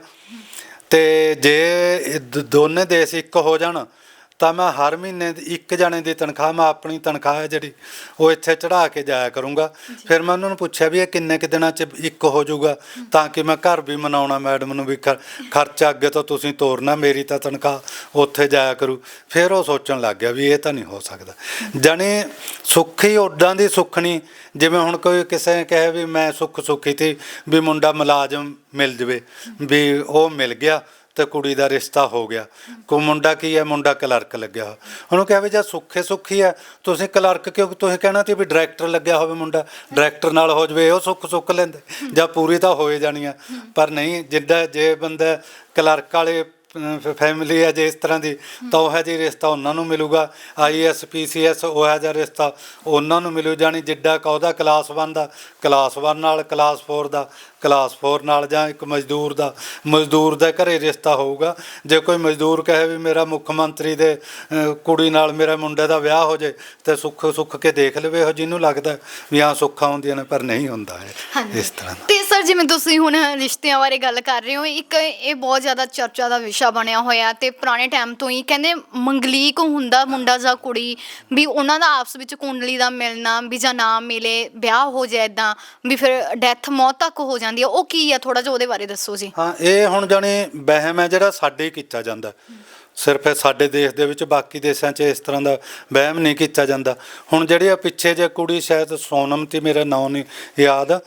ਤੇ ਜੇ ਦ- ਦੋਨੇ ਦੇਸ਼ ਇੱਕ ਹੋ ਜਾਣ ਤਾਂ ਮੈਂ ਹਰ ਮਹੀਨੇ ਦੀ ਇੱਕ ਜਣੇ ਦੀ ਤਨਖਾਹ ਮੈਂ ਆਪਣੀ ਤਨਖਾਹ ਹੈ ਜਿਹੜੀ ਉਹ ਇੱਥੇ ਚੜਾ ਕੇ ਜਾਇਆ ਕਰੂੰਗਾ। ਫਿਰ ਮੈਂ ਉਹਨਾਂ ਨੂੰ ਪੁੱਛਿਆ ਵੀ ਇਹ ਕਿੰਨੇ ਕੁ ਦਿਨਾਂ 'ਚ ਇੱਕ ਹੋ ਜਾਊਗਾ ਤਾਂ ਕਿ ਮੈਂ ਘਰ ਵੀ ਮਨਾਉਣਾ ਮੈਡਮ ਨੂੰ ਵੀ ਖਰ- ਖਰਚਾ ਅੱਗੇ ਤੋਂ ਤੁਸੀਂ ਤੋਰਨਾ ਮੇਰੀ ਤਾਂ ਤਨਖਾਹ ਉੱਥੇ ਜਾਇਆ ਕਰੂ। ਫਿਰ ਉਹ ਸੋਚਣ ਲੱਗ ਗਿਆ ਵੀ ਇਹ ਤਾਂ ਨਹੀਂ ਹੋ ਸਕਦਾ। ਜਾਣੀ ਸੁੱਖੀ ਉਦਾਂ ਦੀ ਸੁੱਖਣੀ ਜਿਵੇਂ ਹੁਣ ਕੋਈ ਕਿਸੇ ਨੇ ਕਹੇ ਵੀ ਮੈਂ ਸੁੱਖ ਸੁੱਖੀ ਤੀ ਵੀ ਮੁੰਡਾ ਮੁਲਾਜ਼ਮ ਮਿਲ ਜਵੇ ਵੀ ਉਹ ਮਿਲ ਗਿਆ ਤੇ ਕੁੜੀ ਦਾ ਰਿਸ਼ਤਾ ਹੋ ਗਿਆ। ਕੋ ਮੁੰਡਾ ਕੀ ਹੈ? ਮੁੰਡਾ ਕਲਰਕ ਲੱਗਿਆ ਹੋਇਆ। ਉਹਨੂੰ ਕਿਹਾ ਵੀ ਜੇ ਸੁੱਖੇ ਸੁੱਖੀ ਹੈ, ਤੁਸੀਂ ਕਲਰਕ ਕਿਉਂ ਤੁਸੀਂ ਕਹਿਣਾ ਸੀ ਵੀ ਡਾਇਰੈਕਟਰ ਲੱਗਿਆ ਹੋਵੇ ਮੁੰਡਾ। ਡਾਇਰੈਕਟਰ ਨਾਲ ਹੋ ਜਵੇ, ਉਹ ਸੁੱਖ ਸੁੱਖ ਲੈਂਦੇ। ਜਾਂ ਪੂਰੀ ਤਾਂ ਹੋਏ ਜਾਣੀ ਆ। ਪਰ ਨਹੀਂ, ਜਿੱਦਾਂ ਜੇ ਬੰਦਾ ਕਲਰਕ ਵਾਲੇ ਫੈਮਿਲੀ ਹੈ ਜੇ ਇਸ ਤਰ੍ਹਾਂ ਦੀ, ਤਾਂ ਉਹ ਹੈ ਰਿਸ਼ਤਾ ਉਹਨਾਂ ਨੂੰ ਮਿਲੂਗਾ। ਆਈਐਸ ਪੀਸੀਐਸ ਉਹ ਜਿਹਾ ਰਿਸ਼ਤਾ, ਉਹਨਾਂ ਨੂੰ ਮਿਲੂ ਜਾਣੀ ਜਿੱਡਾ ਕ ਉਹਦਾ ਕਲਾਸ 1 ਦਾ। ਕਲਾਸ 1 ਨਾਲ ਕਲਾਸ 4 ਦਾ। ਕਲਾਸ 4 ਨਾਲ ਜਾਂ ਇੱਕ ਮਜ਼ਦੂਰ ਦਾ ਮਜ਼ਦੂਰ ਦੇ ਘਰੇ ਰਿਸ਼ਤਾ ਹੋਊਗਾ। ਜੇ ਕੋਈ ਮਜ਼ਦੂਰ ਕਹੇ ਵੀ ਮੇਰਾ ਮੁੱਖ ਮੰਤਰੀ ਦੇ ਕੁੜੀ ਨਾਲ ਮੇਰੇ ਮੁੰਡੇ ਦਾ ਵਿਆਹ ਹੋ ਜੇ ਤੇ ਸੁੱਖ ਸੁੱਖ ਕੇ ਦੇਖ ਲਵੇ ਉਹ ਜਿਹਨੂੰ ਲੱਗਦਾ ਵੀ ਹਾਂ ਸੁੱਖਾਂ ਹੁੰਦੀਆਂ ਨੇ ਪਰ ਨਹੀਂ ਹੁੰਦਾ ਹੈ ਇਸ ਤਰ੍ਹਾਂ ਤੇ ਸਰ ਜਿਵੇਂ ਤੁਸੀਂ ਹੁਣ ਰਿਸ਼ਤਿਆਂ ਬਾਰੇ ਗੱਲ ਕਰ ਰਹੇ ਹੋ ਇੱਕ ਇਹ ਬਹੁਤ ਜ਼ਿਆਦਾ ਚਰਚਾ ਦਾ ਵਿਸ਼ਾ ਬਣਿਆ ਹੋਇਆ ਤੇ ਪੁਰਾਣੇ ਟਾਈਮ ਤੋਂ ਹੀ ਕਹਿੰਦੇ ਮੰਗਲੀਕ ਹੁੰਦਾ ਮੁੰਡਾ ਜਾਂ ਕੁੜੀ ਵੀ ਉਹਨਾਂ ਦਾ ਆਪਸ ਵਿੱਚ ਕੁੰਡਲੀ ਦਾ ਮਿਲਣਾ ਵੀ ਜਾਂ ਨਾ ਮਿਲੇ ਵਿਆਹ ਹੋ ਜਾਏ ਇਦਾਂ ਵੀ ਫਿਰ ਡੈਥ ਮੌਤ ਤੱਕ ਹੋ ਜਾਂਦੀ ਹੈ ਉਹ ਕੀ ਆ? ਥੋੜਾ ਜਿਹਾ ਉਹਦੇ ਬਾਰੇ ਦੱਸੋ ਜੀ। ਹਾਂ, ਇਹ ਹੁਣ ਜਾਣੀ ਵਹਿਮ ਹੈ ਜਿਹੜਾ ਸਾਡੇ ਹੀ ਕੀਤਾ ਜਾਂਦਾ। ਸਿਰਫ ਸਾਡੇ ਦੇਸ਼ ਦੇ ਵਿੱਚ, ਬਾਕੀ ਦੇਸ਼ਾਂ 'ਚ ਇਸ ਤਰ੍ਹਾਂ ਦਾ ਵਹਿਮ ਨਹੀਂ ਕੀਤਾ ਜਾਂਦਾ। ਹੁਣ ਜਿਹੜੀ ਆ ਪਿੱਛੇ ਜੇ ਕੁੜੀ, ਸ਼ਾਇਦ ਸੋਨਮ ਤੇ ਮੇਰਾ ਨਾਂ ਨਹੀਂ ਯਾਦ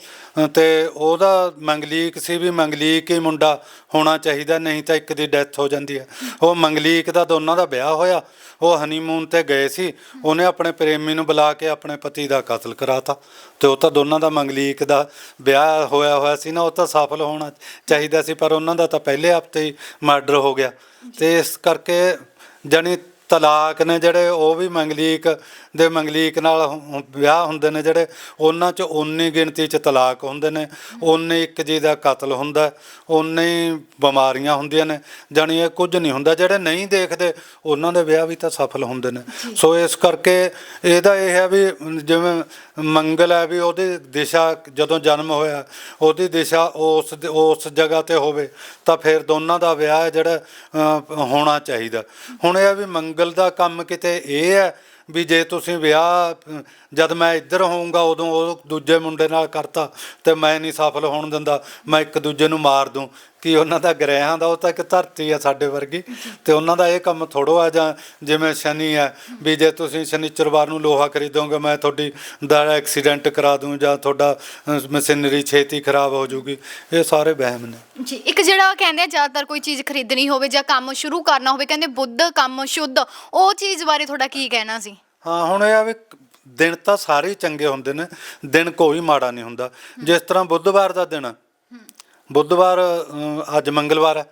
ਤੇ ਉਹਦਾ ਮੰਗਲੀਕ ਸੀ ਵੀ ਮੰਗਲੀਕ ਹੀ ਮੁੰਡਾ ਹੋਣਾ ਚਾਹੀਦਾ, ਨਹੀਂ ਤਾਂ ਇੱਕ ਦੀ ਡੈਥ ਹੋ ਜਾਂਦੀ ਹੈ। ਉਹ ਮੰਗਲੀਕ ਦਾ ਦੋਨਾਂ ਦਾ ਵਿਆਹ ਹੋਇਆ। ਉਹ ਹਨੀਮੂਨ ਤੇ ਗਏ ਸੀ। ਉਹਨੇ ਆਪਣੇ ਪ੍ਰੇਮੀ ਨੂੰ ਬੁਲਾ ਕੇ ਆਪਣੇ ਪਤੀ ਦਾ ਕਤਲ ਕਰਾਤਾ। ਤੇ ਉਹ ਤਾਂ ਦੋਨਾਂ ਦਾ ਮੰਗਲੀਕ ਦਾ ਵਿਆਹ ਹੋਇਆ ਹੋਇਆ ਸੀ ਨਾ, ਉਹ ਤਾਂ ਸਫਲ ਹੋਣਾ ਚਾਹੀਦਾ ਸੀ, ਪਰ ਉਹਨਾਂ ਦਾ ਤਾਂ ਪਹਿਲੇ ਹਫ਼ਤੇ ਹੀ ਮਰਡਰ ਹੋ ਗਿਆ। ਤੇ ਇਸ ਕਰਕੇ ਜਾਣੀ ਤਲਾਕ ਨੇ ਜਿਹੜੇ ਉਹ ਵੀ ਮੰਗਲੀਕ ਦੇ ਮੰਗਲੀਕ ਨਾਲ ਹੁ- ਵਿਆਹ ਹੁੰਦੇ ਨੇ ਜਿਹੜੇ ਉਹਨਾਂ 'ਚ ਉਨੀ ਗਿਣਤੀ 'ਚ ਤਲਾਕ ਹੁੰਦੇ ਨੇ ਉਨੇ ਇੱਕ ਜੀ ਦਾ ਕਤਲ ਹੁੰਦਾ ਉਨੇ ਹੀ ਬਿਮਾਰੀਆਂ ਹੁੰਦੀਆਂ ਨੇ ਜਾਣੀ ਇਹ ਕੁਝ ਨਹੀਂ ਹੁੰਦਾ ਜਿਹੜੇ ਨਹੀਂ ਦੇਖਦੇ ਉਹਨਾਂ ਦੇ ਵਿਆਹ ਵੀ ਤਾਂ ਸਫਲ ਹੁੰਦੇ ਨੇ। ਸੋ ਇਸ ਕਰਕੇ ਇਹਦਾ ਇਹ ਹੈ ਵੀ ਜਿਵੇਂ ਮੰਗਲ ਹੈ ਵੀ ਉਹਦੀ ਦਿਸ਼ਾ ਜਦੋਂ ਜਨਮ ਹੋਇਆ ਉਹਦੀ ਦਿਸ਼ਾ ਉਸ ਦੇ- ਉਸ ਜਗ੍ਹਾ ਤੇ ਹੋਵੇ ਤਾਂ ਫਿਰ ਦੋਨਾਂ ਦਾ ਵਿਆਹ ਹੈ ਜਿਹੜਾ ਹੋਣਾ ਚਾਹੀਦਾ। ਹੁਣ ਇਹ ਹੈ ਵੀ ਮੰਗਲ ਦਾ ਕੰਮ ਕਿਤੇ ਇਹ ਹੈ ਵੀ ਜੇ ਤੁਸੀਂ ਵਿਆਹ, ਜਦ ਮੈਂ ਇੱਧਰ ਹੋਊਂਗਾ ਉਦੋਂ ਉਹ ਦੂਜੇ ਮੁੰਡੇ ਨਾਲ ਕਰਤਾ ਤੇ ਮੈਂ ਨਹੀਂ ਸਫਲ ਹੋਣ ਦਿੰਦਾ, ਮੈਂ ਇੱਕ ਦੂਜੇ ਨੂੰ ਮਾਰ ਦੂੰ। ਕਿ ਉਹਨਾਂ ਦਾ ਗ੍ਰਹਿਾਂ ਦਾ ਉਹ ਤਾਂ ਇੱਕ ਧਰਤੀ ਆ ਸਾਡੇ ਵਰਗੀ ਤੇ ਉਹਨਾਂ ਦਾ ਇਹ ਕੰਮ ਥੋੜੋ ਆ ਜਾਂ ਜਿਵੇਂ ਸ਼ਨੀ ਹੈ ਵੀ ਜੇ ਤੁਸੀਂ ਸ਼ਨੀਚਰਵਾਰ ਨੂੰ ਲੋਹਾ ਖਰੀਦੋਗੇ ਮੈਂ ਤੁਹਾਡੀ ਦਾ ਐਕਸੀਡੈਂਟ ਕਰਾ ਦੂੰ ਜਾਂ ਤੁਹਾਡਾ ਮਸ਼ੀਨਰੀ ਛੇਤੀ ਖਰਾਬ ਹੋ ਜਾਊਗੀ ਇਹ ਸਾਰੇ ਵਹਿਮ ਨੇ ਜੀ ਇੱਕ ਜਿਹੜਾ ਕਹਿੰਦੇ ਆ ਜ਼ਿਆਦਾਤਰ ਕੋਈ ਚੀਜ਼ ਖਰੀਦਣੀ ਹੋਵੇ ਜਾਂ ਕੰਮ ਸ਼ੁਰੂ ਕਰਨਾ ਹੋਵੇ ਕਹਿੰਦੇ ਬੁੱਧ ਕੰਮ ਸ਼ੁੱਧ ਉਹ ਚੀਜ਼ ਬਾਰੇ ਤੁਹਾਡਾ ਕੀ ਕਹਿਣਾ ਸੀ ਹਾਂ ਹੁਣ ਇਹ ਆ ਵੀ ਦਿਨ ਤਾਂ ਸਾਰੇ ਚੰਗੇ ਹੁੰਦੇ ਨੇ ਦਿਨ ਕੋਈ ਮਾੜਾ ਨਹੀਂ ਹੁੰਦਾ ਜਿਸ ਤਰ੍ਹਾਂ ਬੁੱਧਵਾਰ ਦਾ ਦਿਨ ਆ। ਬੁੱਧਵਾਰ ਅੱਜ ਮੰਗਲਵਾਰ ਹੈ।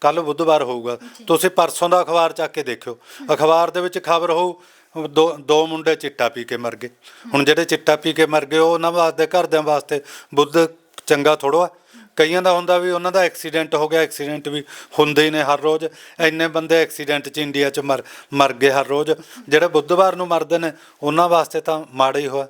ਕੱਲ ਬੁੱਧਵਾਰ ਹੋਊਗਾ। ਤੁਸੀਂ ਪਰਸੋਂ ਦਾ ਅਖਬਾਰ ਚੱਕ ਕੇ ਦੇਖਿਓ। ਅਖਬਾਰ ਦੇ ਵਿੱਚ ਖਬਰ ਹੋਊ ਦੋ ਦੋ ਮੁੰਡੇ ਚਿੱਟਾ ਪੀ ਕੇ ਮਰ ਗਏ। ਹੁਣ ਜਿਹੜੇ ਚਿੱਟਾ ਪੀ ਕੇ ਮਰ ਗਏ ਉਹ ਉਹਨਾਂ ਵਾਸਤੇ ਘਰਦਿਆਂ ਵਾਸਤੇ ਬੁੱਧ ਚੰਗਾ ਥੋੜੋ ਆ ਕਈਆਂ ਦਾ ਹੁੰਦਾ ਵੀ ਉਹਨਾਂ ਦਾ ਐਕਸੀਡੈਂਟ ਹੋ ਗਿਆ ਐਕਸੀਡੈਂਟ ਵੀ ਹੁੰਦੇ ਹੀ ਨੇ ਹਰ ਰੋਜ਼। ਇੰਨੇ ਬੰਦੇ ਐਕਸੀਡੈਂਟ 'ਚ ਇੰਡੀਆ 'ਚ ਮਰ ਮਰ ਗਏ ਹਰ ਰੋਜ਼। ਜਿਹੜੇ ਬੁੱਧਵਾਰ ਨੂੰ ਮਰਦੇ ਨੇ ਉਹਨਾਂ ਵਾਸਤੇ ਤਾਂ ਮਾੜਾ ਹੀ ਹੋਇਆ।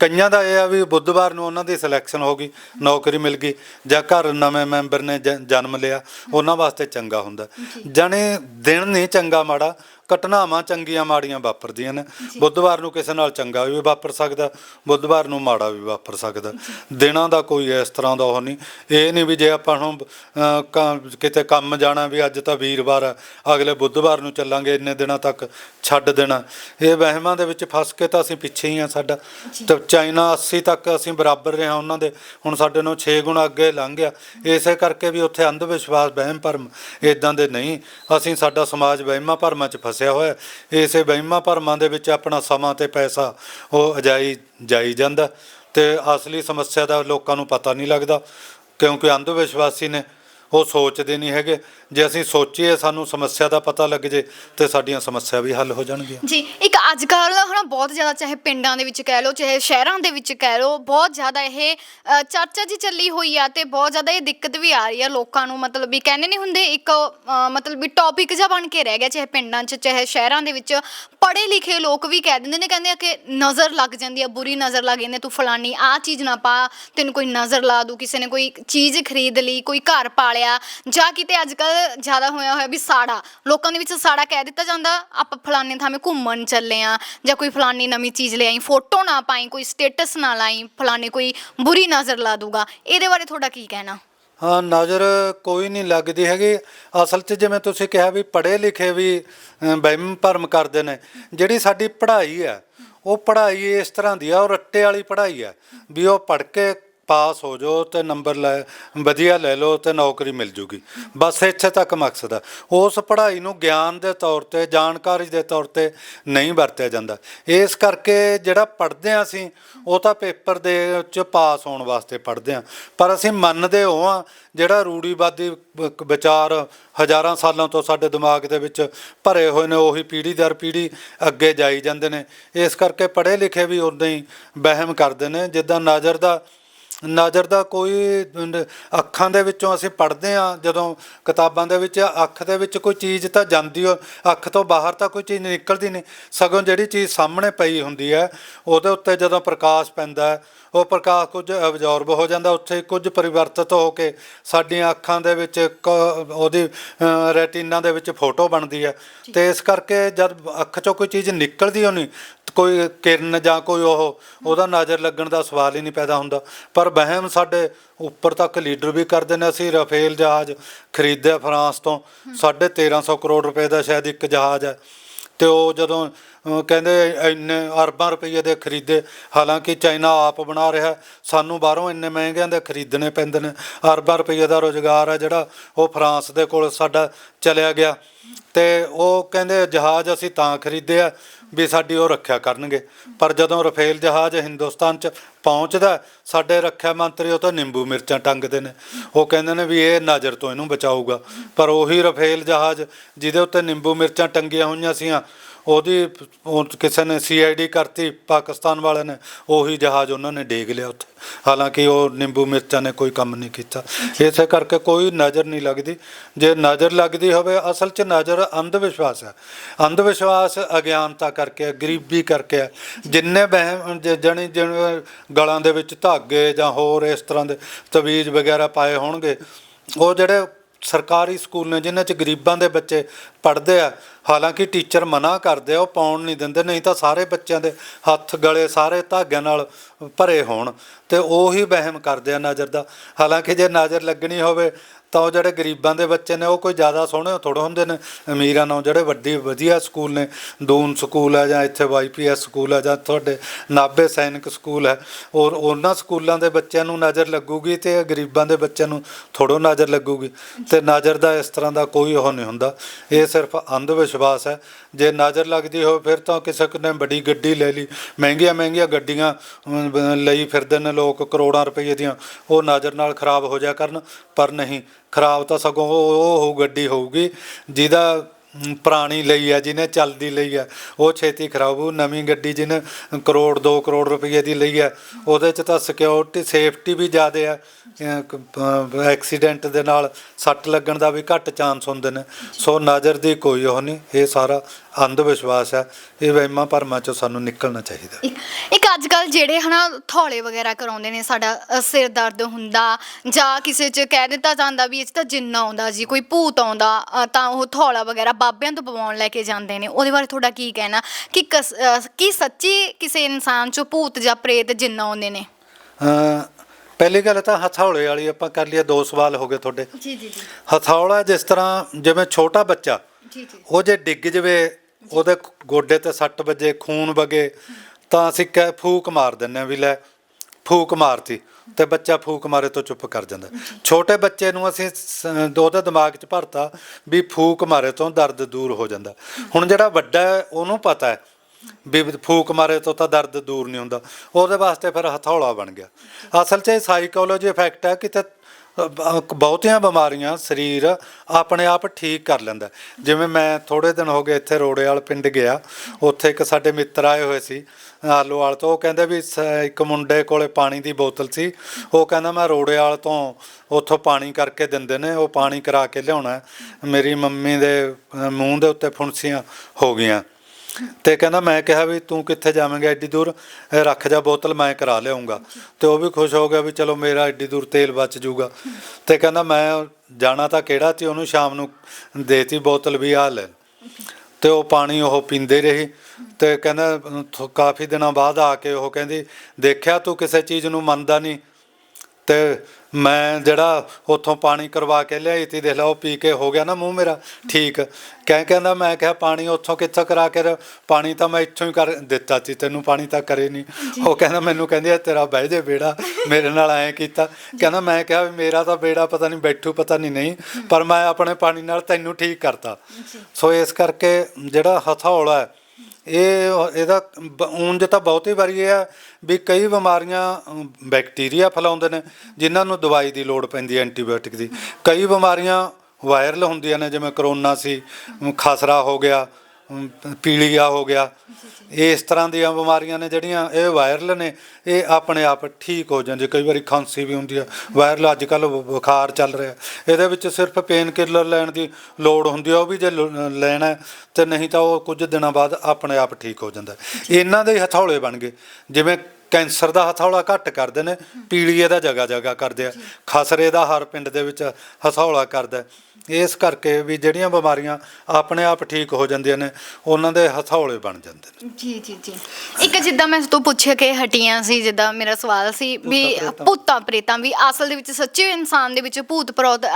ਕਈਆਂ ਦਾ ਇਹ ਆ ਵੀ ਬੁੱਧਵਾਰ ਨੂੰ ਉਹਨਾਂ ਦੀ ਸਿਲੈਕਸ਼ਨ ਹੋ ਗਈ ਨੌਕਰੀ ਮਿਲ ਗਈ ਜਾਂ ਘਰ ਨਵੇਂ ਮੈਂਬਰ ਨੇ ਜ- ਜਨਮ ਲਿਆ ਉਹਨਾਂ ਵਾਸਤੇ ਚੰਗਾ ਹੁੰਦਾ। ਜਾਣੇ ਦਿਨ ਨਹੀਂ ਚੰਗਾ ਮਾੜਾ ਘਟਨਾਵਾਂ ਚੰਗੀਆਂ ਮਾੜੀਆਂ ਵਾਪਰਦੀਆਂ ਨੇ। ਬੁੱਧਵਾਰ ਨੂੰ ਕਿਸੇ ਨਾਲ ਚੰਗਾ ਵੀ ਵਾਪਰ ਸਕਦਾ ਬੁੱਧਵਾਰ ਨੂੰ ਮਾੜਾ ਵੀ ਵਾਪਰ ਸਕਦਾ। ਦਿਨਾਂ ਦਾ ਕੋਈ ਇਸ ਤਰ੍ਹਾਂ ਦਾ ਉਹ ਨਹੀਂ। ਇਹ ਨਹੀਂ ਵੀ ਜੇ ਆਪਾਂ ਹੁਣ ਕਿਤੇ ਕੰਮ ਜਾਣਾ ਵੀ ਅੱਜ ਤਾਂ ਵੀਰਵਾਰ ਆ ਅਗਲੇ ਬੁੱਧਵਾਰ ਨੂੰ ਚੱਲਾਂਗੇ ਇੰਨੇ ਦਿਨਾਂ ਤੱਕ ਛੱਡ ਦੇਣਾ। ਇਹ ਵਹਿਮਾਂ ਦੇ ਵਿੱਚ ਫਸ ਕੇ ਤਾਂ ਅਸੀਂ ਪਿੱਛੇ ਹੀ ਆ ਸਾਡਾ। ਤੇ ਚਾਈਨਾ 80 ਤੱਕ ਅਸੀਂ ਬਰਾਬਰ ਰਹੇ ਹਾਂ ਉਹਨਾਂ ਦੇ। ਹੁਣ ਸਾਡੇ ਨੂੰ 6 ਗੁਣਾ ਅੱਗੇ ਲੰਘ ਗਿਆ। ਇਸੇ ਕਰਕੇ ਵੀ ਉੱਥੇ ਅੰਧ ਵਿਸ਼ਵਾਸ ਵਹਿਮ ਭਰਮ ਇਦਾਂ ਦੇ ਨਹੀਂ। ਅਸੀਂ ਸਾਡਾ ਸਮਾਜ ਵਹਿਮਾਂ ਭਰਮਾਂ 'ਚ ਫਸਿਆ ਹੋਇਆ ਇਸੇ ਵਹਿਮਾਂ ਭਰਮਾਂ ਦੇ ਵਿੱਚ ਆਪਣਾ ਸਮਾਂ ਤੇ ਪੈਸਾ ਉਹ ਅਜਾਈ ਜਾਈ ਜਾਂਦਾ। ਤੇ ਅਸਲੀ ਸਮੱਸਿਆ ਦਾ ਲੋਕਾਂ ਨੂੰ ਪਤਾ ਨਹੀਂ ਲੱਗਦਾ, ਕਿਉਂਕਿ ਅੰਧ ਵਿਸ਼ਵਾਸੀ ਨੇ ਉਹ ਸੋਚਦੇ ਨਹੀਂ ਹੈਗੇ। ਜੇ ਅਸੀਂ ਸੋਚੀਏ ਸਾਨੂੰ ਸਮੱਸਿਆ ਦਾ ਪਤਾ ਲੱਗ ਜੇ ਤੇ ਸਾਡੀਆਂ ਸਮੱਸਿਆ ਵੀ ਹੱਲ ਹੋ ਜਾਣਗੀਆਂ। ਜੀ ਇੱਕ ਅੱਜ ਕੱਲ੍ਹ ਹਨਾ ਬਹੁਤ ਜ਼ਿਆਦਾ ਚਾਹੇ ਪਿੰਡਾਂ ਦੇ ਵਿੱਚ ਕਹਿ ਲਓ ਚਾਹੇ ਸ਼ਹਿਰਾਂ ਦੇ ਵਿੱਚ ਕਹਿ ਲਓ ਬਹੁਤ ਜ਼ਿਆਦਾ ਇਹ ਅ, ਚਰਚਾ ਜੀ ਚੱਲੀ ਹੋਈ ਆ ਤੇ ਬਹੁਤ ਜ਼ਿਆਦਾ ਇਹ ਦਿੱਕਤ ਵੀ ਆ ਰਹੀ ਆ ਲੋਕਾਂ ਨੂੰ। ਮਤਲਬ ਵੀ ਕਹਿੰਦੇ ਨਹੀਂ ਹੁੰਦੇ ਇੱਕ ਅ, ਮਤਲਬ ਵੀ ਟੌਪਿਕ ਜਿਹਾ ਬਣ ਕੇ ਰਹਿ ਗਿਆ ਚਾਹੇ ਪਿੰਡਾਂ 'ਚ ਚਾਹੇ ਸ਼ਹਿਰਾਂ ਦੇ ਵਿੱਚ। ਪੜ੍ਹੇ ਲਿਖੇ ਲੋਕ ਵੀ ਕਹਿ ਦਿੰਦੇ ਨੇ ਕਹਿੰਦੇ ਆ ਕਿ ਨਜ਼ਰ ਲੱਗ ਜਾਂਦੀ ਆ ਬੁਰੀ ਨਜ਼ਰ ਲੱਗ ਜਾਂਦੀ ਆ, ਤੂੰ ਫਲਾਨੀ ਆਹ ਚੀਜ਼ ਨਾ ਪਾ ਤੈਨੂੰ ਕੋਈ ਨਜ਼ਰ ਲਾ ਦੂ ਕਿਸੇ ਨੇ ਕੋਈ ਚੀਜ਼ ਖਰੀਦ ਲਈ ਕੋਈ ਘਰ ਪਾਲਿਆ ਜਾਂ ਕਿਤੇ ਅੱਜ ਕੱਲ ਜ਼ਿਆਦਾ ਹੋਇਆ ਹੋਇਆ ਵੀ ਸਾੜਾ। ਲੋਕਾਂ ਦੇ ਵਿੱਚ ਸਾੜਾ ਕਹਿ ਦਿੱਤਾ ਜਾਂਦਾ। ਆਪਾਂ ਫਲਾਣੇ ਥਾਵੇਂ ਘੁੰਮਣ ਚੱਲੇ ਆ ਜਾਂ ਕੋਈ ਫਲਾਨੀ ਨਵੀਂ ਚੀਜ਼ ਲੈ ਆਈ ਫੋਟੋ ਨਾ ਪਾਈ, ਕੋਈ ਸਟੇਟਸ ਨਾ ਲਾਈ, ਫਲਾਣੇ ਕੋਈ ਬੁਰੀ ਨਜ਼ਰ ਲਾ ਦੂਗਾ। ਇਹਦੇ ਬਾਰੇ ਤੁਹਾਡਾ ਕੀ ਕਹਿਣਾ? ਹਾਂ, ਨਜ਼ਰ ਕੋਈ ਨਹੀਂ ਲੱਗਦੀ ਹੈਗੀ। ਅਸਲ 'ਚ ਜਿਵੇਂ ਤੁਸੀਂ ਕਿਹਾ ਵੀ ਪੜ੍ਹੇ ਲਿਖੇ ਵੀ ਵਹਿਮ ਭਰਮ ਕਰਦੇ ਨੇ। ਜਿਹੜੀ ਸਾਡੀ ਪੜ੍ਹਾਈ ਹੈ ਉਹ ਪੜ੍ਹਾਈ ਇਸ ਤਰ੍ਹਾਂ ਦੀ ਆ, ਉਹ ਰੱਟੇ ਵਾਲੀ ਪੜ੍ਹਾਈ ਹੈ ਵੀ ਉਹ ਪੜ੍ਹ ਕੇ ਪਾਸ ਹੋ ਜਾਓ ਤੇ ਨੰਬਰ ਲੈ, ਵਧੀਆ ਲੈ ਲਓ ਤੇ ਨੌਕਰੀ ਮਿਲ ਜੂਗੀ। ਬਸ ਇੱਥੇ ਤੱਕ ਮਕਸਦ ਆ। ਉਸ ਪੜ੍ਹਾਈ ਨੂੰ ਗਿਆਨ ਦੇ ਤੌਰ ਤੇ, ਜਾਣਕਾਰੀ ਦੇ ਤੌਰ ਤੇ ਨਹੀਂ ਵਰਤਿਆ ਜਾਂਦਾ। ਇਸ ਕਰਕੇ ਜਿਹੜਾ ਪੜ੍ਹਦੇ ਆ ਅਸੀਂ, ਉਹ ਤਾਂ ਪੇਪਰ ਦੇ ਚ ਪਾਸ ਹੋਣ ਵਾਸਤੇ ਪੜ੍ਹਦੇ ਆ ਪਰ ਅਸੀਂ ਮੰਨਦੇ ਹੋ ਆ ਜਿਹੜਾ ਰੂੜੀਵਾਦੀ ਵਿਚਾਰ ਹਜ਼ਾਰਾਂ ਸਾਲਾਂ ਤੋਂ ਸਾਡੇ ਦਿਮਾਗ ਦੇ ਵਿੱਚ ਭਰੇ ਹੋਏ ਨੇ, ਉਹੀ ਪੀੜ੍ਹੀ ਦਰ ਪੀੜ੍ਹੀ ਅੱਗੇ ਜਾਈ ਜਾਂਦੇ ਨੇ। ਇਸ ਕਰਕੇ ਪੜ੍ਹੇ ਲਿਖੇ ਵੀ ਉਦਾਂ ਹੀ ਵਹਿਮ ਕਰਦੇ ਨੇ, ਜਿੱਦਾਂ ਨਜ਼ਰ ਦਾ ਨਜ਼ਰ ਦਾ ਕੋਈ ਅੱਖਾਂ ਦੇ ਵਿੱਚੋਂ ਅਸੀਂ ਪੜ੍ਹਦੇ ਆ ਜਦੋਂ ਕਿਤਾਬਾਂ ਦੇ ਵਿੱਚ ਅੱਖ ਦੇ ਵਿੱਚ ਕੋਈ ਚੀਜ਼ ਤਾਂ ਜਾਂਦੀ ਓ ਅੱਖ ਤੋਂ ਬਾਹਰ ਤਾਂ ਕੋਈ ਚੀਜ਼ ਨਿਕਲਦੀ ਨਹੀਂ ਸਗੋਂ ਜਿਹੜੀ ਚੀਜ਼ ਸਾਹਮਣੇ ਪਈ ਹੁੰਦੀ ਹੈ ਉਹਦੇ ਉੱਤੇ ਜਦੋਂ ਪ੍ਰਕਾਸ਼ ਪੈਂਦਾ ਹੈ ਉਹ ਪ੍ਰਕਾਸ਼ ਕੁਝ ਅਬਜ਼ੌਰਬ ਹੋ ਜਾਂਦਾ ਉੱਥੇ ਕੁਝ ਪਰਿਵਰਤਿਤ ਹੋ ਕੇ ਸਾਡੀਆਂ ਅੱਖਾਂ ਦੇ ਵਿੱਚ ਉਹਦੀ ਰੈਟੀਨਾ ਦੇ ਵਿੱਚ ਫੋਟੋ ਬਣਦੀ ਹੈ। ਤੇ ਇਸ ਕਰਕੇ ਜਦ ਅੱਖ ਚੋਂ ਕੋਈ ਚੀਜ਼ ਨਿਕਲਦੀ ਹੋ ਨਹੀਂ ਕੋਈ ਕਿਰਨ ਜਾਂ ਕੋਈ ਉਹ ਉਹਦਾ ਨਜ਼ਰ ਲੱਗਣ ਦਾ ਸਵਾਲ ਹੀ ਨਹੀਂ ਪੈਦਾ ਹੁੰਦਾ ਪਰ ਵਹਿਮ ਸਾਡੇ ਉੱਪਰ ਤੱਕ ਲੀਡਰ ਵੀ ਕਰਦੇ ਨੇ ਅਸੀਂ ਰਫੇਲ ਜਹਾਜ਼ ਖਰੀਦਿਆ ਫਰਾਂਸ ਤੋਂ। 1350 ਕਰੋੜ ਰੁਪਏ ਦਾ ਸ਼ਾਇਦ ਇੱਕ ਜਹਾਜ਼ ਹੈ। ਤੇ ਉਹ ਜਦੋਂ ਕਹਿੰਦੇ ਇੰਨੇ ਅਰਬਾਂ ਰੁਪਏ ਦੇ ਖਰੀਦੇ, ਹਾਲਾਂਕਿ ਚਾਈਨਾ ਆਪ ਬਣਾ ਰਿਹਾ, ਸਾਨੂੰ ਬਾਹਰੋਂ ਇੰਨੇ ਮਹਿੰਗਿਆਂ ਦੇ ਖਰੀਦਣੇ ਪੈਂਦੇ ਨੇ। ਅਰਬਾਂ ਰੁਪਏ ਦਾ ਰੋਜ਼ਗਾਰ ਹੈ ਜਿਹੜਾ, ਉਹ ਫਰਾਂਸ ਦੇ ਕੋਲ ਸਾਡਾ ਚਲਿਆ ਗਿਆ। ਤੇ ਉਹ ਕਹਿੰਦੇ ਜਹਾਜ਼ ਅਸੀਂ ਤਾਂ ਖਰੀਦੇ ਆ ਵੀ ਸਾਡੀ ਉਹ ਰੱਖਿਆ ਕਰਨਗੇ। ਪਰ ਜਦੋਂ ਰਫੇਲ ਜਹਾਜ਼ ਹਿੰਦੁਸਤਾਨ 'ਚ ਪਹੁੰਚਦਾ, ਸਾਡੇ ਰੱਖਿਆ ਮੰਤਰੀ ਉਹ ਤਾਂ ਨਿੰਬੂ ਮਿਰਚਾਂ ਟੰਗਦੇ ਨੇ। ਉਹ ਕਹਿੰਦੇ ਨੇ ਵੀ ਇਹ ਨਜ਼ਰ ਤੋਂ ਇਹਨੂੰ ਬਚਾਊਗਾ। ਪਰ ਉਹੀ ਰਫੇਲ ਜਹਾਜ਼ ਜਿਹਦੇ ਉੱਤੇ ਨਿੰਬੂ ਮਿਰਚਾਂ ਟੰਗੀਆਂ ਹੋਈਆਂ ਸੀਆਂ ਉਹਦੀ ਉਹ ਕਿਸੇ ਨੇ ਸੀਆਈਡੀ ਕਰਤੀ ਪਾਕਿਸਤਾਨ ਵਾਲਿਆਂ ਨੇ ਉਹੀ ਜਹਾਜ਼ ਉਹਨਾਂ ਨੇ ਡੇਗ ਲਿਆ ਉੱਥੇ। ਹਾਲਾਂਕਿ ਉਹ ਨਿੰਬੂ ਮਿਰਚਾਂ ਨੇ ਕੋਈ ਕੰਮ ਨਹੀਂ ਕੀਤਾ। ਇਸੇ ਕਰਕੇ ਕੋਈ ਨਜ਼ਰ ਨਹੀਂ ਲੱਗਦੀ। ਜੇ ਨਜ਼ਰ ਲੱਗਦੀ ਹੋਵੇ ਅਸਲ 'ਚ ਨਜ਼ਰ ਅੰਧ ਵਿਸ਼ਵਾਸ ਹੈ। ਅੰਧ ਵਿਸ਼ਵਾਸ ਅਗਿਆਨਤਾ ਕਰਕੇ ਹੈ, ਗਰੀਬੀ ਕਰਕੇ ਹੈ। ਜਿੰਨੇ ਵਹਿਮ ਜ- ਜਣੀ ਜਿਵੇਂ ਗਲਾਂ ਦੇ ਵਿੱਚ ਧਾਗੇ ਜਾਂ ਹੋਰ ਇਸ ਤਰ੍ਹਾਂ ਦੇ ਤਵੀਜ਼ ਵਗੈਰਾ ਪਾਏ ਹੋਣਗੇ ਉਹ ਜਿਹੜੇ ਸਰਕਾਰੀ ਸਕੂਲ ਨੇ, ਜਿਨ੍ਹਾਂ 'ਚ ਗਰੀਬਾਂ ਦੇ ਬੱਚੇ ਪੜ੍ਹਦੇ ਆ, ਹਾਲਾਂਕਿ ਟੀਚਰ ਮਨਾ ਕਰਦੇ ਆ, ਉਹ ਪਾਉਣ ਨਹੀਂ ਦਿੰਦੇ, ਨਹੀਂ ਤਾਂ ਸਾਰੇ ਬੱਚਿਆਂ ਦੇ ਹੱਥ ਗਲੇ ਸਾਰੇ ਧਾਗਿਆਂ ਨਾਲ ਭਰੇ ਹੋਣ ਤੇ ਉਹੀ ਵਹਿਮ ਕਰਦੇ ਆ ਨਜ਼ਰ ਦਾ। ਹਾਲਾਂਕਿ ਜੇ ਨਜ਼ਰ ਲੱਗਣੀ ਹੋਵੇ ਤਾਂ ਉਹ ਜਿਹੜੇ ਗਰੀਬਾਂ ਦੇ ਬੱਚੇ ਨੇ, ਉਹ ਕੋਈ ਜ਼ਿਆਦਾ ਸੋਹਣੇ ਥੋੜ੍ਹੇ ਹੁੰਦੇ ਨੇ। ਅਮੀਰਾਂ ਨਾਲੋਂ ਜਿਹੜੇ ਵੱਡੀ, ਵਧੀਆ ਸਕੂਲ ਨੇ, ਦੂਨ ਸਕੂਲ ਹੈ ਜਾਂ ਇੱਥੇ ਵਾਈਪੀਐਸ ਸਕੂਲ ਹੈ ਜਾਂ ਤੁਹਾਡੇ ਨਾਭੇ ਸੈਨਿਕ ਸਕੂਲ ਹੈ, ਔਰ ਉਹਨਾਂ ਸਕੂਲਾਂ ਦੇ ਬੱਚਿਆਂ ਨੂੰ ਨਜ਼ਰ ਲੱਗੂਗੀ ਤੇ ਗਰੀਬਾਂ ਦੇ ਬੱਚਿਆਂ ਨੂੰ ਥੋੜੋ ਨਜ਼ਰ ਲੱਗੂਗੀ। ਤੇ ਨਜ਼ਰ ਦਾ ਇਸ ਤਰ੍ਹਾਂ ਦਾ ਕੋਈ ਉਹ ਨਹੀਂ ਹੁੰਦਾ। ਇਹ ਸਿਰਫ ਅੰਧ ਵਿਸ਼ਵਾਸ ਹੈ। ਜੇ ਨਜ਼ਰ ਲੱਗਦੀ ਹੋਵੇ ਫਿਰ ਤਾਂ ਕਿਸੇ ਨੇ ਵੱਡੀ ਗੱਡੀ ਲੈ ਲਈ, ਮਹਿੰਗੀਆਂ ਮਹਿੰਗੀਆਂ ਗੱਡੀਆਂ ਲਈ ਫਿਰਦੇ ਨੇ ਲੋਕ ਕਰੋੜਾਂ ਰੁਪਏ ਦੀਆਂ, ਉਹ ਨਜ਼ਰ ਨਾਲ ਖਰਾਬ ਹੋ ਜਾ ਕਰਨ, ਪਰ ਨਹੀਂ। ਖਰਾਬ ਤਾਂ ਸਗੋਂ ਉਹ ਉਹ ਹੋਊ, ਗੱਡੀ ਹੋਊਗੀ। ਜਿਹਦਾ ਪੁਰਾਣੀ ਲਈ ਆ, ਜਿਹਨੇ ਚੱਲਦੀ ਲਈ ਆ, ਉਹ ਛੇਤੀ ਖਰਾਬ ਹੋ ਨਵੀਂ ਗੱਡੀ ਜਿਹਨੇ ਕਰੋੜ 2 ਕਰੋੜ ਰੁਪਏ ਦੀ ਲਈ ਆ, ਉਹਦੇ ਚ ਤਾਂ ਸਿਕਿਉਰਿਟੀ ਸੇਫਟੀ ਵੀ ਜ਼ਿਆਦੇ ਆ। ਐਕਸੀਡੈਂਟ ਦੇ ਨਾਲ ਸੱਟ ਲੱਗਣ ਦਾ ਵੀ ਘੱਟ ਚਾਂਸ ਹੁੰਦੇ ਨੇ। ਸੋ ਨਜ਼ਰ ਦੀ ਕੋਈ ਉਹ ਨਹੀਂ, ਇਹ ਸਾਰਾ ਅੰਧ ਵਿਸ਼ਵਾਸ ਹੈ ਇਹ ਵਹਿਮਾਂ ਭਰਮਾਂ ਚੋਂ ਸਾਨੂੰ ਨਿਕਲਣਾ ਚਾਹੀਦਾ। ਇੱਕ ਇੱਕ ਅੱਜ ਕੱਲ ਜਿਹੜੇ ਹਨਾ ਥੌਲੇ ਵਗੈਰਾ ਕਰਾਉਂਦੇ ਨੇ ਸਾਡਾ ਅ, ਸਿਰ ਦਰਦ ਹੁੰਦਾ ਜਾਂ ਕਿਸੇ 'ਚ ਕਹਿ ਦਿੱਤਾ ਜਾਂਦਾ ਵੀ ਇਹ 'ਚ ਤਾਂ ਜਿੰਨ ਆਉਂਦਾ ਜੀ ਕੋਈ ਭੂਤ ਆਉਂਦਾ ਅ, ਤਾਂ ਉਹ ਥੌਲਾ ਵਗੈਰਾ ਬਾਬਿਆਂ ਤੋਂ ਪਵਾਉਣ ਲੈ ਕੇ ਜਾਂਦੇ ਨੇ। ਉਹਦੇ ਬਾਰੇ ਤੁਹਾਡਾ ਕੀ ਕਹਿਣਾ? ਕਿ ਕਸ- ਅ, ਕੀ ਸੱਚੀ ਕਿਸੇ ਇਨਸਾਨ 'ਚ ਭੂਤ ਜਾਂ ਪ੍ਰੇਤ ਜਿੰਨ ਆਉਂਦੇ ਨੇ? ਅਮ ਪਹਿਲੀ ਗੱਲ ਤਾਂ ਹਥੌਲੇ ਵਾਲੀ ਆਪਾਂ ਕਰ ਲਈਏ ਦੋ ਸਵਾਲ ਹੋ ਗਏ ਤੁਹਾਡੇ। ਜੀ ਜੀ ਜੀ। ਹਥੌਲਾ ਜਿਸ ਤਰ੍ਹਾਂ ਜਿਵੇਂ ਛੋਟਾ ਬੱਚਾ ਜੀ ਜੀ। ਉਹ ਜੇ ਡਿੱਗ ਜਵੇ ਉਹਦੇ ਗੋਡੇ ਤੇ ਸੱਟ ਵੱਜੇ ਖੂਨ ਵਗੇ ਤਾਂ ਅਸੀਂ ਕਹਿ ਫੂਕ ਮਾਰ ਦਿੰਨੇ ਆ ਵੀ ਲੈ ਫੂਕ ਮਾਰਤੀ ਤੇ ਬੱਚਾ ਫੂਕ ਮਾਰੇ ਤੋਂ ਚੁੱਪ ਕਰ ਜਾਂਦਾ। ਛੋਟੇ ਬੱਚੇ ਨੂੰ ਅਸੀਂ ਸ- ਉਹਦੇ ਦਿਮਾਗ 'ਚ ਭਰਤਾ ਵੀ ਫੂਕ ਮਾਰੇ ਤੋਂ ਦਰਦ ਦੂਰ ਹੋ ਜਾਂਦਾ। ਹੁਣ ਜਿਹੜਾ ਵੱਡਾ ਹੈ, ਉਹਨੂੰ ਪਤਾ ਹੈ ਵੀ ਫੂਕ ਮਾਰੇ ਤੋਂ ਤਾਂ ਦਰਦ ਦੂਰ ਨਹੀਂ ਹੁੰਦਾ। ਉਹਦੇ ਵਾਸਤੇ ਫਿਰ ਹਥੌਲਾ ਬਣ ਗਿਆ। ਅਸਲ 'ਚ ਇਹ ਸਾਈਕੋਲੋਜੀ ਇਫੈਕਟ ਹੈ ਕਿਤੇ ਬਹੁਤੀਆਂ ਬਿਮਾਰੀਆਂ ਸਰੀਰ ਆਪਣੇ ਆਪ ਠੀਕ ਕਰ ਲੈਂਦਾ ਜਿਵੇਂ ਮੈਂ ਥੋੜੇ ਦਿਨ ਹੋ ਗਏ ਇੱਥੇ ਰੋੜੇਵਾਲ ਪਿੰਡ ਗਿਆ, ਉੱਥੇ ਇੱਕ ਸਾਡੇ ਮਿੱਤਰ ਆਏ ਹੋਏ ਸੀ ਆਲੋਵਾਲ ਤੋਂ। ਉਹ ਕਹਿੰਦੇ ਵੀ ਸ- ਇੱਕ ਮੁੰਡੇ ਕੋਲੇ ਪਾਣੀ ਦੀ ਬੋਤਲ ਸੀ। ਉਹ ਕਹਿੰਦਾ ਮੈਂ ਰੋੜੇਵਾਲ ਤੋਂ ਉੱਥੋਂ ਪਾਣੀ ਕਰਕੇ ਦਿੰਦੇ ਨੇ, ਉਹ ਪਾਣੀ ਕਰਾ ਕੇ ਲਿਆਉਣਾ ਮੇਰੀ ਮੰਮੀ ਦੇ ਮੂੰਹ ਦੇ ਉੱਤੇ ਫੁੰਸੀਆਂ ਹੋ ਗਈਆਂ। ਤੇ ਕਹਿੰਦਾ ਮੈਂ ਕਿਹਾ ਵੀ ਤੂੰ ਕਿੱਥੇ ਜਾਵੇਂਗਾ ਐਡੀ ਦੂਰ? ਰੱਖ ਜਾ ਬੋਤਲ ਮੈਂ ਕਰਾ ਲਿਆਉਂਗਾ। ਤੇ ਉਹ ਵੀ ਖੁਸ਼ ਹੋ ਗਿਆ ਵੀ ਚਲੋ ਮੇਰਾ ਐਡੀ ਦੂਰ ਤੇਲ ਬਚ ਜਾਊਗਾ। ਤੇ ਕਹਿੰਦਾ ਮੈਂ ਜਾਣਾ ਤਾਂ ਕਿਹੜਾ ਸੀ ਉਹਨੂੰ ਸ਼ਾਮ ਨੂੰ ਦੇਤੀ ਬੋਤਲ ਵੀ ਆ ਲੈ। ਤੇ ਉਹ ਪਾਣੀ ਉਹ ਪੀਂਦੇ ਰਹੀ। ਤੇ ਕਹਿੰਦਾ ਅਹ, ਕਾਫੀ ਦਿਨਾਂ ਬਾਅਦ ਆ ਕੇ ਉਹ ਕਹਿੰਦੀ ਦੇਖਿਆ ਤੂੰ ਕਿਸੇ ਚੀਜ਼ ਨੂੰ ਮੰਨਦਾ ਨਹੀਂ। ਤੇ ਮੈਂ ਜਿਹੜਾ ਉੱਥੋਂ ਪਾਣੀ ਕਰਵਾ ਕੇ ਲਿਆਈ ਤੀ ਦੇਖ ਲਾ ਉਹ ਪੀ ਕੇ ਹੋ ਗਿਆ ਨਾ ਮੂੰਹ ਮੇਰਾ ਠੀਕ। ਕਹਿ ਕਹਿੰਦਾ ਮੈਂ ਕਿਹਾ ਪਾਣੀ ਉੱਥੋਂ ਕਿੱਥੋਂ ਕਰਾ ਕੇ ਪਾਣੀ ਤਾਂ ਮੈਂ ਇੱਥੋਂ ਹੀ ਕਰ ਦਿੱਤਾ ਸੀ ਤੈਨੂੰ ਪਾਣੀ ਤਾਂ ਕਰੇ ਨਹੀਂ ਉਹ ਕਹਿੰਦਾ ਮੈਨੂੰ ਕਹਿੰਦੀ ਤੇਰਾ ਬਹਿ ਜੇ ਬੇੜਾ ਮੇਰੇ ਨਾਲ ਐਂ ਕੀਤਾ। ਕਹਿੰਦਾ ਮੈਂ ਕਿਹਾ ਵੀ ਮੇਰਾ ਤਾਂ ਬੇੜਾ ਪਤਾ ਨਹੀਂ ਬੈਠੂ ਪਤਾ ਨਹੀਂ ਨਹੀਂ ਪਰ ਮੈਂ ਆਪਣੇ ਪਾਣੀ ਨਾਲ ਤੈਨੂੰ ਠੀਕ ਕਰਤਾ। ਸੋ ਇਸ ਕਰਕੇ ਜਿਹੜਾ ਹਥੌਲਾ ਹੈ ਇਹ ਇਹਦਾ ਬ- ਉਂਝ ਤਾਂ ਬਹੁਤੀ ਵਾਰੀ ਇਹ ਆ ਵੀ ਕਈ ਬਿਮਾਰੀਆਂ ਬੈਕਟੀਰੀਆ ਫੈਲਾਉਂਦੇ ਨੇ, ਜਿਨ੍ਹਾਂ ਨੂੰ ਦਵਾਈ ਦੀ ਲੋੜ ਪੈਂਦੀ ਹੈ ਐਂਟੀਬਾਇਓਟਿਕ ਦੀ। ਕਈ ਬਿਮਾਰੀਆਂ ਵਾਇਰਲ ਹੁੰਦੀਆਂ ਨੇ, ਜਿਵੇਂ ਕਰੋਨਾ ਸੀ ਖਸਰਾ ਹੋ ਗਿਆ ਪੀਲੀਆ ਹੋ ਗਿਆ। ਇਹ ਇਸ ਤਰ੍ਹਾਂ ਦੀਆਂ ਬਿਮਾਰੀਆਂ ਨੇ ਜਿਹੜੀਆਂ ਇਹ ਵਾਇਰਲ ਨੇ, ਇਹ ਆਪਣੇ ਆਪ ਠੀਕ ਹੋ ਜਾਂਦੇ। ਕਈ ਵਾਰੀ ਖਾਂਸੀ ਵੀ ਹੁੰਦੀ ਆ। ਵਾਇਰਲ ਅੱਜ ਕੱਲ ਬੁਖਾਰ ਚੱਲ ਰਿਹਾ। ਇਹਦੇ ਵਿੱਚ ਸਿਰਫ ਪੇਨ ਕਿਲਰ ਲੈਣ ਦੀ ਲੋੜ ਹੁੰਦੀ ਆ। ਉਹ ਵੀ ਜੇ ਲ- ਲੈਣਾ ਹੈ, ਤੇ ਨਹੀਂ ਤਾਂ ਉਹ ਕੁਝ ਦਿਨਾਂ ਬਾਅਦ ਆਪਣੇ ਆਪ ਠੀਕ ਹੋ ਜਾਂਦਾ। ਇਹਨਾਂ ਦੇ ਹਥੌਲੇ ਬਣ ਗਏ। ਜਿਵੇਂ ਕੈਂਸਰ ਦਾ ਹਥੌਲਾ ਘੱਟ ਕਰਦੇ ਨੇ ਪੀਲੀਏ ਦਾ ਜਗ੍ਹਾ ਜਗ੍ਹਾ ਕਰਦੇ ਆ। ਖਸਰੇ ਦਾ ਹਰ ਪਿੰਡ ਦੇ ਵਿੱਚ ਹਥੌਲਾ ਕਰਦਾ। ਇਸ ਕਰਕੇ ਵੀ ਜਿਹੜੀਆਂ ਬਿਮਾਰੀਆਂ ਆਪਣੇ ਆਪ ਠੀਕ ਹੋ ਜਾਂਦੀਆਂ ਨੇ ਉਹਨਾਂ ਦੇ ਹਥੌਲੇ ਬਣ ਜਾਂਦੇ ਨੇ। ਜੀ ਜੀ ਜੀ। ਇੱਕ ਜਿੱਦਾਂ ਮੈਂ ਤੋਂ ਪੁੱਛਿਆ ਕਿ ਹਟੀਆਂ ਸੀ ਜਿੱਦਾਂ ਮੇਰਾ ਸਵਾਲ ਸੀ ਵੀ। ਭੂਤਾਂ ਪ੍ਰੇਤਾਂ ਵੀ ਅਸਲ ਦੇ ਵਿੱਚ ਸੱਚੇ ਇਨਸਾਨ ਦੇ ਵਿੱਚ ਭੂਤ ਪ੍ਰੋਤ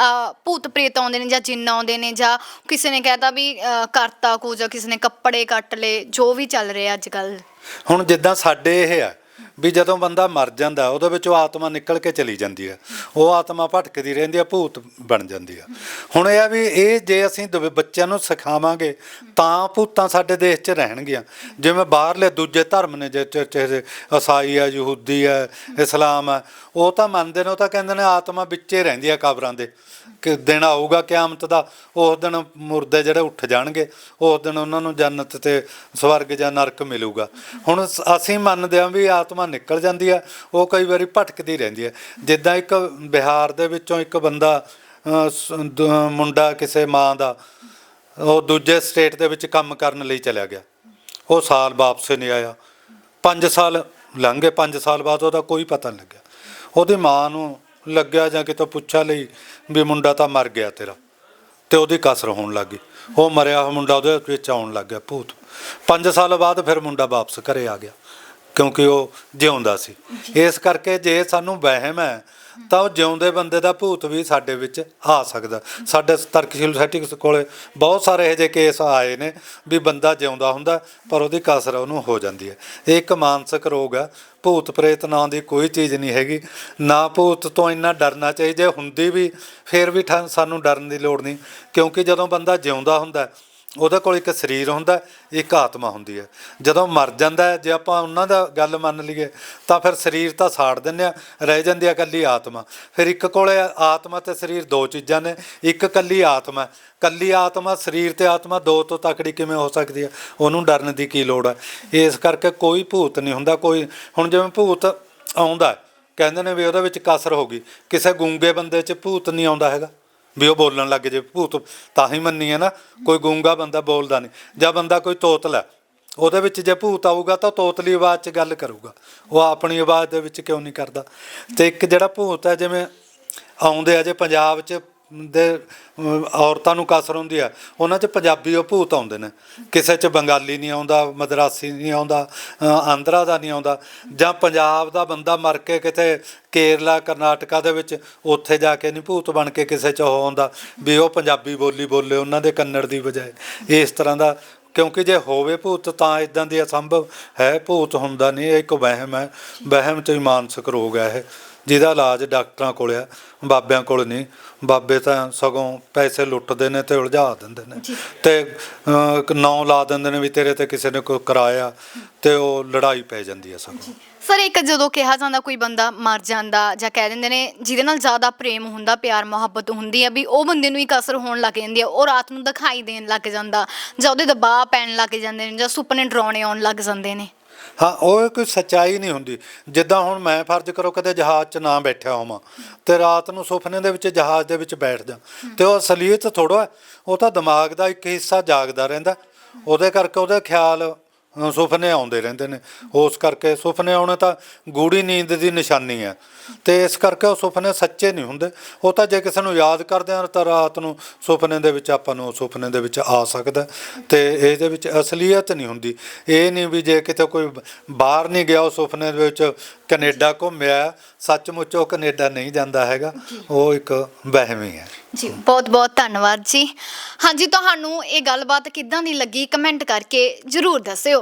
ਭੂਤ ਪ੍ਰੇਤ ਆਉਂਦੇ ਨੇ ਜਾਂ ਜਿੰਨ ਆਉਂਦੇ ਨੇ ਜਾਂ ਕਿਸੇ ਨੇ ਕਹਿਤਾ ਵੀ ਕਰਤਾ ਕੁਝ ਜਾਂ ਕਿਸੇ ਨੇ ਕੱਪੜੇ ਕੱਟ ਲਏ ਜੋ ਵੀ ਚੱਲ ਰਿਹਾ ਅੱਜ ਕੱਲ ਹੁਣ ਜਿੱਦਾਂ ਸਾਡੇ ਇਹ ਆ ਵੀ ਜਦੋਂ ਬੰਦਾ ਮਰ ਜਾਂਦਾ, ਉਹਦੇ ਵਿੱਚੋਂ ਆਤਮਾ ਨਿਕਲ ਕੇ ਚਲੀ ਜਾਂਦੀ ਹੈ ਉਹ ਆਤਮਾ ਭਟਕਦੀ ਰਹਿੰਦੀ ਹੈ ਭੂਤ ਬਣ ਜਾਂਦੀ ਹੈ ਹੁਣ ਇਹ ਆ ਵੀ ਇਹ ਜੇ ਅਸੀਂ ਦਵੇ ਬੱਚਿਆਂ ਨੂੰ ਸਿਖਾਵਾਂਗੇ, ਤਾਂ ਭੂਤਾਂ ਸਾਡੇ ਦੇਸ਼ 'ਚ ਰਹਿਣਗੀਆਂ। ਜਿਵੇਂ ਬਾਹਰਲੇ ਦੂਜੇ ਧਰਮ ਨੇ ਜੇ ਈਸਾਈ ਆ, ਯਹੂਦੀ ਆ, ਇਸਲਾਮ ਆ, ਉਹ ਤਾਂ ਮੰਨਦੇ ਨੇ, ਉਹ ਤਾਂ ਕਹਿੰਦੇ ਨੇ ਆਤਮਾ ਵਿੱਚੇ ਰਹਿੰਦੀ ਆ ਕਬਰਾਂ ਦੇ। ਕਿ ਦਿਨ ਆਊਗਾ ਕਿਆਮਤ ਦਾ, ਉਸ ਦਿਨ ਮੁਰਦੇ ਜਿਹੜੇ ਉੱਠ ਜਾਣਗੇ, ਉਸ ਦਿਨ ਉਹਨਾਂ ਨੂੰ ਜੰਨਤ ਤੇ ਸਵਰਗ ਜਾਂ ਨਰਕ ਮਿਲੂਗਾ। ਹੁਣ ਸ- ਅਸੀਂ ਮੰਨਦੇ ਹਾਂ ਵੀ ਆਤਮਾ ਨਿਕਲ ਜਾਂਦੀ ਹੈ, ਉਹ ਕਈ ਵਾਰੀ ਭਟਕਦੀ ਰਹਿੰਦੀ ਹੈ। ਜਿੱਦਾਂ ਇੱਕ ਬਿਹਾਰ ਦੇ ਵਿੱਚੋਂ ਇੱਕ ਬੰਦਾ ਮੁੰਡਾ ਕਿਸੇ ਮਾਂ ਦਾ, ਉਹ ਦੂਜੇ ਸਟੇਟ ਦੇ ਵਿੱਚ ਕੰਮ ਕਰਨ ਲਈ ਚਲਿਆ ਗਿਆ। ਉਹ ਸਾਲ ਵਾਪਸ ਨਹੀਂ ਆਇਆ। 5 ਸਾਲ, ਲੰਘ ਗਏ 5 ਸਾਲ ਬਾਅਦ ਉਹਦਾ ਕੋਈ ਪਤਾ ਨਹੀਂ ਲੱਗਿਆ। ਉਹਦੀ ਮਾਂ ਨੂੰ ਲੱਗਿਆ ਜਾਂ ਕਿਤੋਂ ਪੁੱਛਿਆ ਲਈ ਵੀ ਮੁੰਡਾ ਤਾਂ ਮਰ ਗਿਆ ਤੇਰਾ। ਤੇ ਉਹਦੀ ਕਸਰ ਹੋਣ ਲੱਗ ਗਈ। ਉਹ ਮਰਿਆ ਹੋਇਆ ਮੁੰਡਾ ਉਹਦੇ ਵਿੱਚ ਆਉਣ ਲੱਗ ਗਿਆ ਭੂਤ। 5 ਸਾਲ ਬਾਅਦ ਫਿਰ ਮੁੰਡਾ ਵਾਪਸ ਘਰੇ ਆ ਗਿਆ। ਕਿਉਂਕਿ ਉਹ ਜਿਉਂਦਾ ਸੀ। ਇਸ ਕਰਕੇ ਜੇ ਸਾਨੂੰ ਵਹਿਮ ਹੈ ਤਾਂ ਉਹ ਜਿਉਂਦੇ ਬੰਦੇ ਦਾ ਭੂਤ ਵੀ ਸਾਡੇ ਵਿੱਚ ਆ ਸਕਦਾ। ਸਾਡੇ ਤਰਕਸ਼ੀਲ ਸੈਟਿਕਸ ਕੋਲੇ ਬਹੁਤ ਸਾਰੇ ਇਹੋ ਜਿਹੇ ਕੇਸ ਆਏ ਨੇ ਵੀ ਬੰਦਾ ਜਿਉਂਦਾ ਹੁੰਦਾ, ਪਰ ਉਹਦੀ ਕਸਰ ਉਹਨੂੰ ਹੋ ਜਾਂਦੀ ਹੈ। ਇਹ ਇੱਕ ਮਾਨਸਿਕ ਰੋਗ ਹੈ। ਭੂਤ ਪ੍ਰੇਤ ਨਾਂ ਦੀ ਕੋਈ ਚੀਜ਼ ਨਹੀਂ ਹੈਗੀ। ਨਾ ਭੂਤ ਤੋਂ ਇੰਨਾ ਡਰਨਾ ਚਾਹੀਦਾ ਹੁੰਦੀ ਵੀ, ਫਿਰ ਵੀ ਠਾ- ਸਾਨੂੰ ਡਰਨ ਦੀ ਲੋੜ ਨਹੀਂ। ਕਿਉਂਕਿ ਜਦੋਂ ਬੰਦਾ ਜਿਉਂਦਾ ਹੁੰਦਾ ਉਹਦੇ ਕੋਲ ਇੱਕ ਸਰੀਰ ਹੁੰਦਾ, ਇੱਕ ਆਤਮਾ ਹੁੰਦੀ ਹੈ। ਜਦੋਂ ਮਰ ਜਾਂਦਾ ਜੇ ਆਪਾਂ ਉਹਨਾਂ ਦਾ ਗੱਲ ਮੰਨ ਲਈਏ, ਤਾਂ ਫਿਰ ਸਰੀਰ ਤਾਂ ਸਾੜ ਦਿੰਦੇ ਆ, ਰਹਿ ਜਾਂਦੀ ਆ ਕੱਲੀ ਆਤਮਾ। ਫਿਰ ਇੱਕ ਕੋਲੇ ਆਤਮਾ ਤੇ ਸਰੀਰ ਦੋ ਚੀਜ਼ਾਂ ਨੇ, ਇੱਕ ਕੱਲੀ ਆਤਮਾ ਹੈ। ਕੱਲੀ ਆਤਮਾ, ਸਰੀਰ ਤੇ ਆਤਮਾ ਦੋ ਤੋਂ ਤਕੜੀ ਕਿਵੇਂ ਹੋ ਸਕਦੀ ਹੈ? ਉਹਨੂੰ ਡਰਨ ਦੀ ਕੀ ਲੋੜ ਹੈ? ਇਸ ਕਰਕੇ ਕੋਈ ਭੂਤ ਨਹੀਂ ਹੁੰਦਾ, ਕੋਈ, ਹੁਣ ਜਿਵੇਂ ਭੂਤ ਆਉਂਦਾ ਕਹਿੰਦੇ ਨੇ ਵੀ ਉਹਦੇ ਵਿੱਚ ਕਸਰ ਹੋ ਗਈ। ਕਿਸੇ ਗੂੰਗੇ ਬੰਦੇ 'ਚ ਭੂਤ ਨਹੀਂ ਆਉਂਦਾ ਹੈਗਾ। ਵੀ ਉਹ ਬੋਲਣ ਲੱਗ ਜੇ ਭੂਤ ਤਾਂ ਹੀ ਮੰਨੀ ਹੈ ਨਾ ਕੋਈ ਗੂੰਗਾ ਬੰਦਾ ਬੋਲਦਾ ਨਹੀਂ। ਜਾਂ ਬੰਦਾ ਕੋਈ ਤੋਤਲਾ ਹੈ, ਉਹਦੇ ਵਿੱਚ ਜੇ ਭੂਤ ਆਊਗਾ ਤਾਂ ਉਹ ਤੋਤਲੀ ਆਵਾਜ਼ 'ਚ ਗੱਲ ਕਰੂਗਾ। ਉਹ ਆਪਣੀ ਆਵਾਜ਼ ਦੇ ਵਿੱਚ ਕਿਉਂ ਨਹੀਂ ਕਰਦਾ? ਤੇ ਇੱਕ ਜਿਹੜਾ ਭੂਤ ਹੈ ਜਿਵੇਂ ਆਉਂਦੇ ਆ ਜੇ ਪੰਜਾਬ 'ਚ ਦੇ ਔਰਤਾਂ ਨੂੰ ਕਸਰ ਹੁੰਦੀ ਆ। ਉਹਨਾਂ 'ਚ ਪੰਜਾਬੀ ਉਹ ਭੂਤ ਆਉਂਦੇ ਨੇ। ਕਿਸੇ 'ਚ ਬੰਗਾਲੀ ਨਹੀਂ ਆਉਂਦਾ, ਮਦਰਾਸੀ ਨਹੀਂ ਆਉਂਦਾ ਆਂਧਰਾ ਦਾ ਨਹੀਂ ਆਉਂਦਾ। ਜਾਂ ਪੰਜਾਬ ਦਾ ਬੰਦਾ ਮਰ ਕੇ ਕਿਤੇ ਕੇਰਲਾ, ਕਰਨਾਟਕਾ ਦੇ ਵਿੱਚ, ਉੱਥੇ ਜਾ ਕੇ ਨਹੀਂ ਭੂਤ ਬਣ ਕੇ ਕਿਸੇ 'ਚ ਉਹ ਆਉਂਦਾ ਵੀ ਉਹ ਪੰਜਾਬੀ ਬੋਲੀ ਬੋਲੇ ਉਹਨਾਂ ਦੇ ਕੰਨੜ ਦੀ ਬਜਾਏ। ਇਸ ਤਰ੍ਹਾਂ ਦਾ, ਕਿਉਂਕਿ ਜੇ ਹੋਵੇ ਭੂਤ ਤਾਂ ਇਦਾਂ ਦੀ ਅਸੰਭਵ ਹੈ। ਭੂਤ ਹੁੰਦਾ ਨਹੀਂ, ਇਹ ਇੱਕ ਵਹਿਮ ਹੈ। ਵਹਿਮ ਤੇ ਹੀ ਮਾਨਸਿਕ ਰੋਗ ਹੈ ਇਹ। ਜਿਹਦਾ ਇਲਾਜ ਡਾਕਟਰਾਂ ਕੋਲ ਆ ਬਾਬਿਆਂ ਕੋਲ ਨਹੀਂ। ਬਾਬੇ ਤਾਂ ਸਗੋਂ ਪੈਸੇ ਲੁੱਟਦੇ ਨੇ ਤੇ ਉਲਝਾ ਦਿੰਦੇ ਨੇ। ਤੇ ਨਾਂ ਲਾ ਦਿੰਦੇ ਨੇ ਵੀ ਤੇਰੇ ਤੇ ਕਿਸੇ ਨੇ ਕੋਈ ਕਰਾਇਆ ਤੇ ਉਹ ਲੜਾਈ ਪੈ ਜਾਂਦੀ ਹੈ ਸਗੋਂ। ਸਰ ਇੱਕ ਜਦੋਂ ਕਿਹਾ ਜਾਂਦਾ ਕੋਈ ਬੰਦਾ ਮਰ ਜਾਂਦਾ ਜਾਂ ਕਹਿ ਦਿੰਦੇ ਨੇ ਜਿਹਦੇ ਨਾਲ ਜ਼ਿਆਦਾ ਪ੍ਰੇਮ ਹੁੰਦਾ ਪਿਆਰ ਮੁਹੱਬਤ ਹੁੰਦੀ ਹੈ ਵੀ ਉਹ ਬੰਦੇ ਨੂੰ ਹੀ ਕਸਰ ਹੋਣ ਲੱਗ ਜਾਂਦੀ ਹੈ ਉਹ ਰਾਤ ਨੂੰ ਦਿਖਾਈ ਦੇਣ ਲੱਗ ਜਾਂਦਾ ਜਾਂ ਉਹਦੇ ਦਬਾਅ ਪੈਣ ਲੱਗ ਜਾਂਦੇ ਨੇ ਜਾਂ ਸੁਪਨੇ ਡਰਾਉਣੇ ਆਉਣ ਲੱਗ ਜਾਂਦੇ ਨੇ। ਹਾਂ, ਉਹ ਕੋਈ ਸੱਚਾਈ ਨਹੀਂ ਹੁੰਦੀ। ਜਿੱਦਾਂ ਹੁਣ ਮੈਂ ਫਰਜ਼ ਕਰੋ ਕਦੇ ਜਹਾਜ਼ 'ਚ ਨਾ ਬੈਠਿਆ ਹੋਵਾਂ ਤੇ ਰਾਤ ਨੂੰ ਸੁਪਨੇ ਦੇ ਵਿੱਚ ਜਹਾਜ਼ ਦੇ ਵਿੱਚ ਬੈਠ ਜਾ। ਤੇ ਉਹ ਅਸਲੀਅਤ ਥੋੜਾ ਹੈ, ਉਹ ਤਾਂ ਦਿਮਾਗ ਦਾ ਇੱਕ ਹਿੱਸਾ ਜਾਗਦਾ ਰਹਿੰਦਾ। ਉਹਦੇ ਕਰਕੇ ਉਹਦੇ ਖਿਆਲ ਸੁਪਨੇ ਆਉਂਦੇ ਰਹਿੰਦੇ ਨੇ। ਉਸ ਕਰਕੇ ਸੁਪਨੇ ਆਉਣੇ ਤਾਂ ਗੂੜੀ ਨੀਂਦ ਦੀ ਨਿਸ਼ਾਨੀ ਹੈ। ਤੇ ਇਸ ਕਰਕੇ ਉਹ ਸੁਪਨੇ ਸੱਚੇ ਨਹੀਂ ਹੁੰਦੇ। ਉਹ ਤਾਂ ਜੇ ਕਿਸੇ ਨੂੰ ਯਾਦ ਕਰਦੇ ਹਾਂ ਤਾਂ ਰਾਤ ਨੂੰ ਸੁਪਨੇ ਦੇ ਵਿੱਚ ਆਪਾਂ ਨੂੰ ਸੁਪਨੇ ਦੇ ਵਿੱਚ ਆ ਸਕਦਾ ਤੇ ਇਹਦੇ ਵਿੱਚ ਅਸਲੀਅਤ ਨਹੀਂ ਹੁੰਦੀ। ਇਹ ਨਹੀਂ ਵੀ ਜੇ ਕਿਤੇ ਕੋਈ ਬਾਹਰ ਨਹੀਂ ਗਿਆ, ਉਹ ਸੁਪਨੇ ਦੇ ਵਿੱਚ ਕੈਨੇਡਾ ਘੁੰਮਿਆ ਸੱਚਮੁੱਚ ਉਹ ਕੈਨੇਡਾ ਨਹੀਂ ਜਾਂਦਾ ਹੈਗਾ। ਉਹ ਇੱਕ ਵਹਿਮੀ ਹੈ ਜੀ ਬਹੁਤ ਬਹੁਤ ਧੰਨਵਾਦ ਜੀ। ਹਾਂਜੀ, ਤੁਹਾਨੂੰ ਇਹ ਗੱਲਬਾਤ ਕਿੱਦਾਂ ਦੀ ਲੱਗੀ? ਕਮੈਂਟ ਕਰਕੇ ਜਰੂਰ ਦੱਸਿਓ।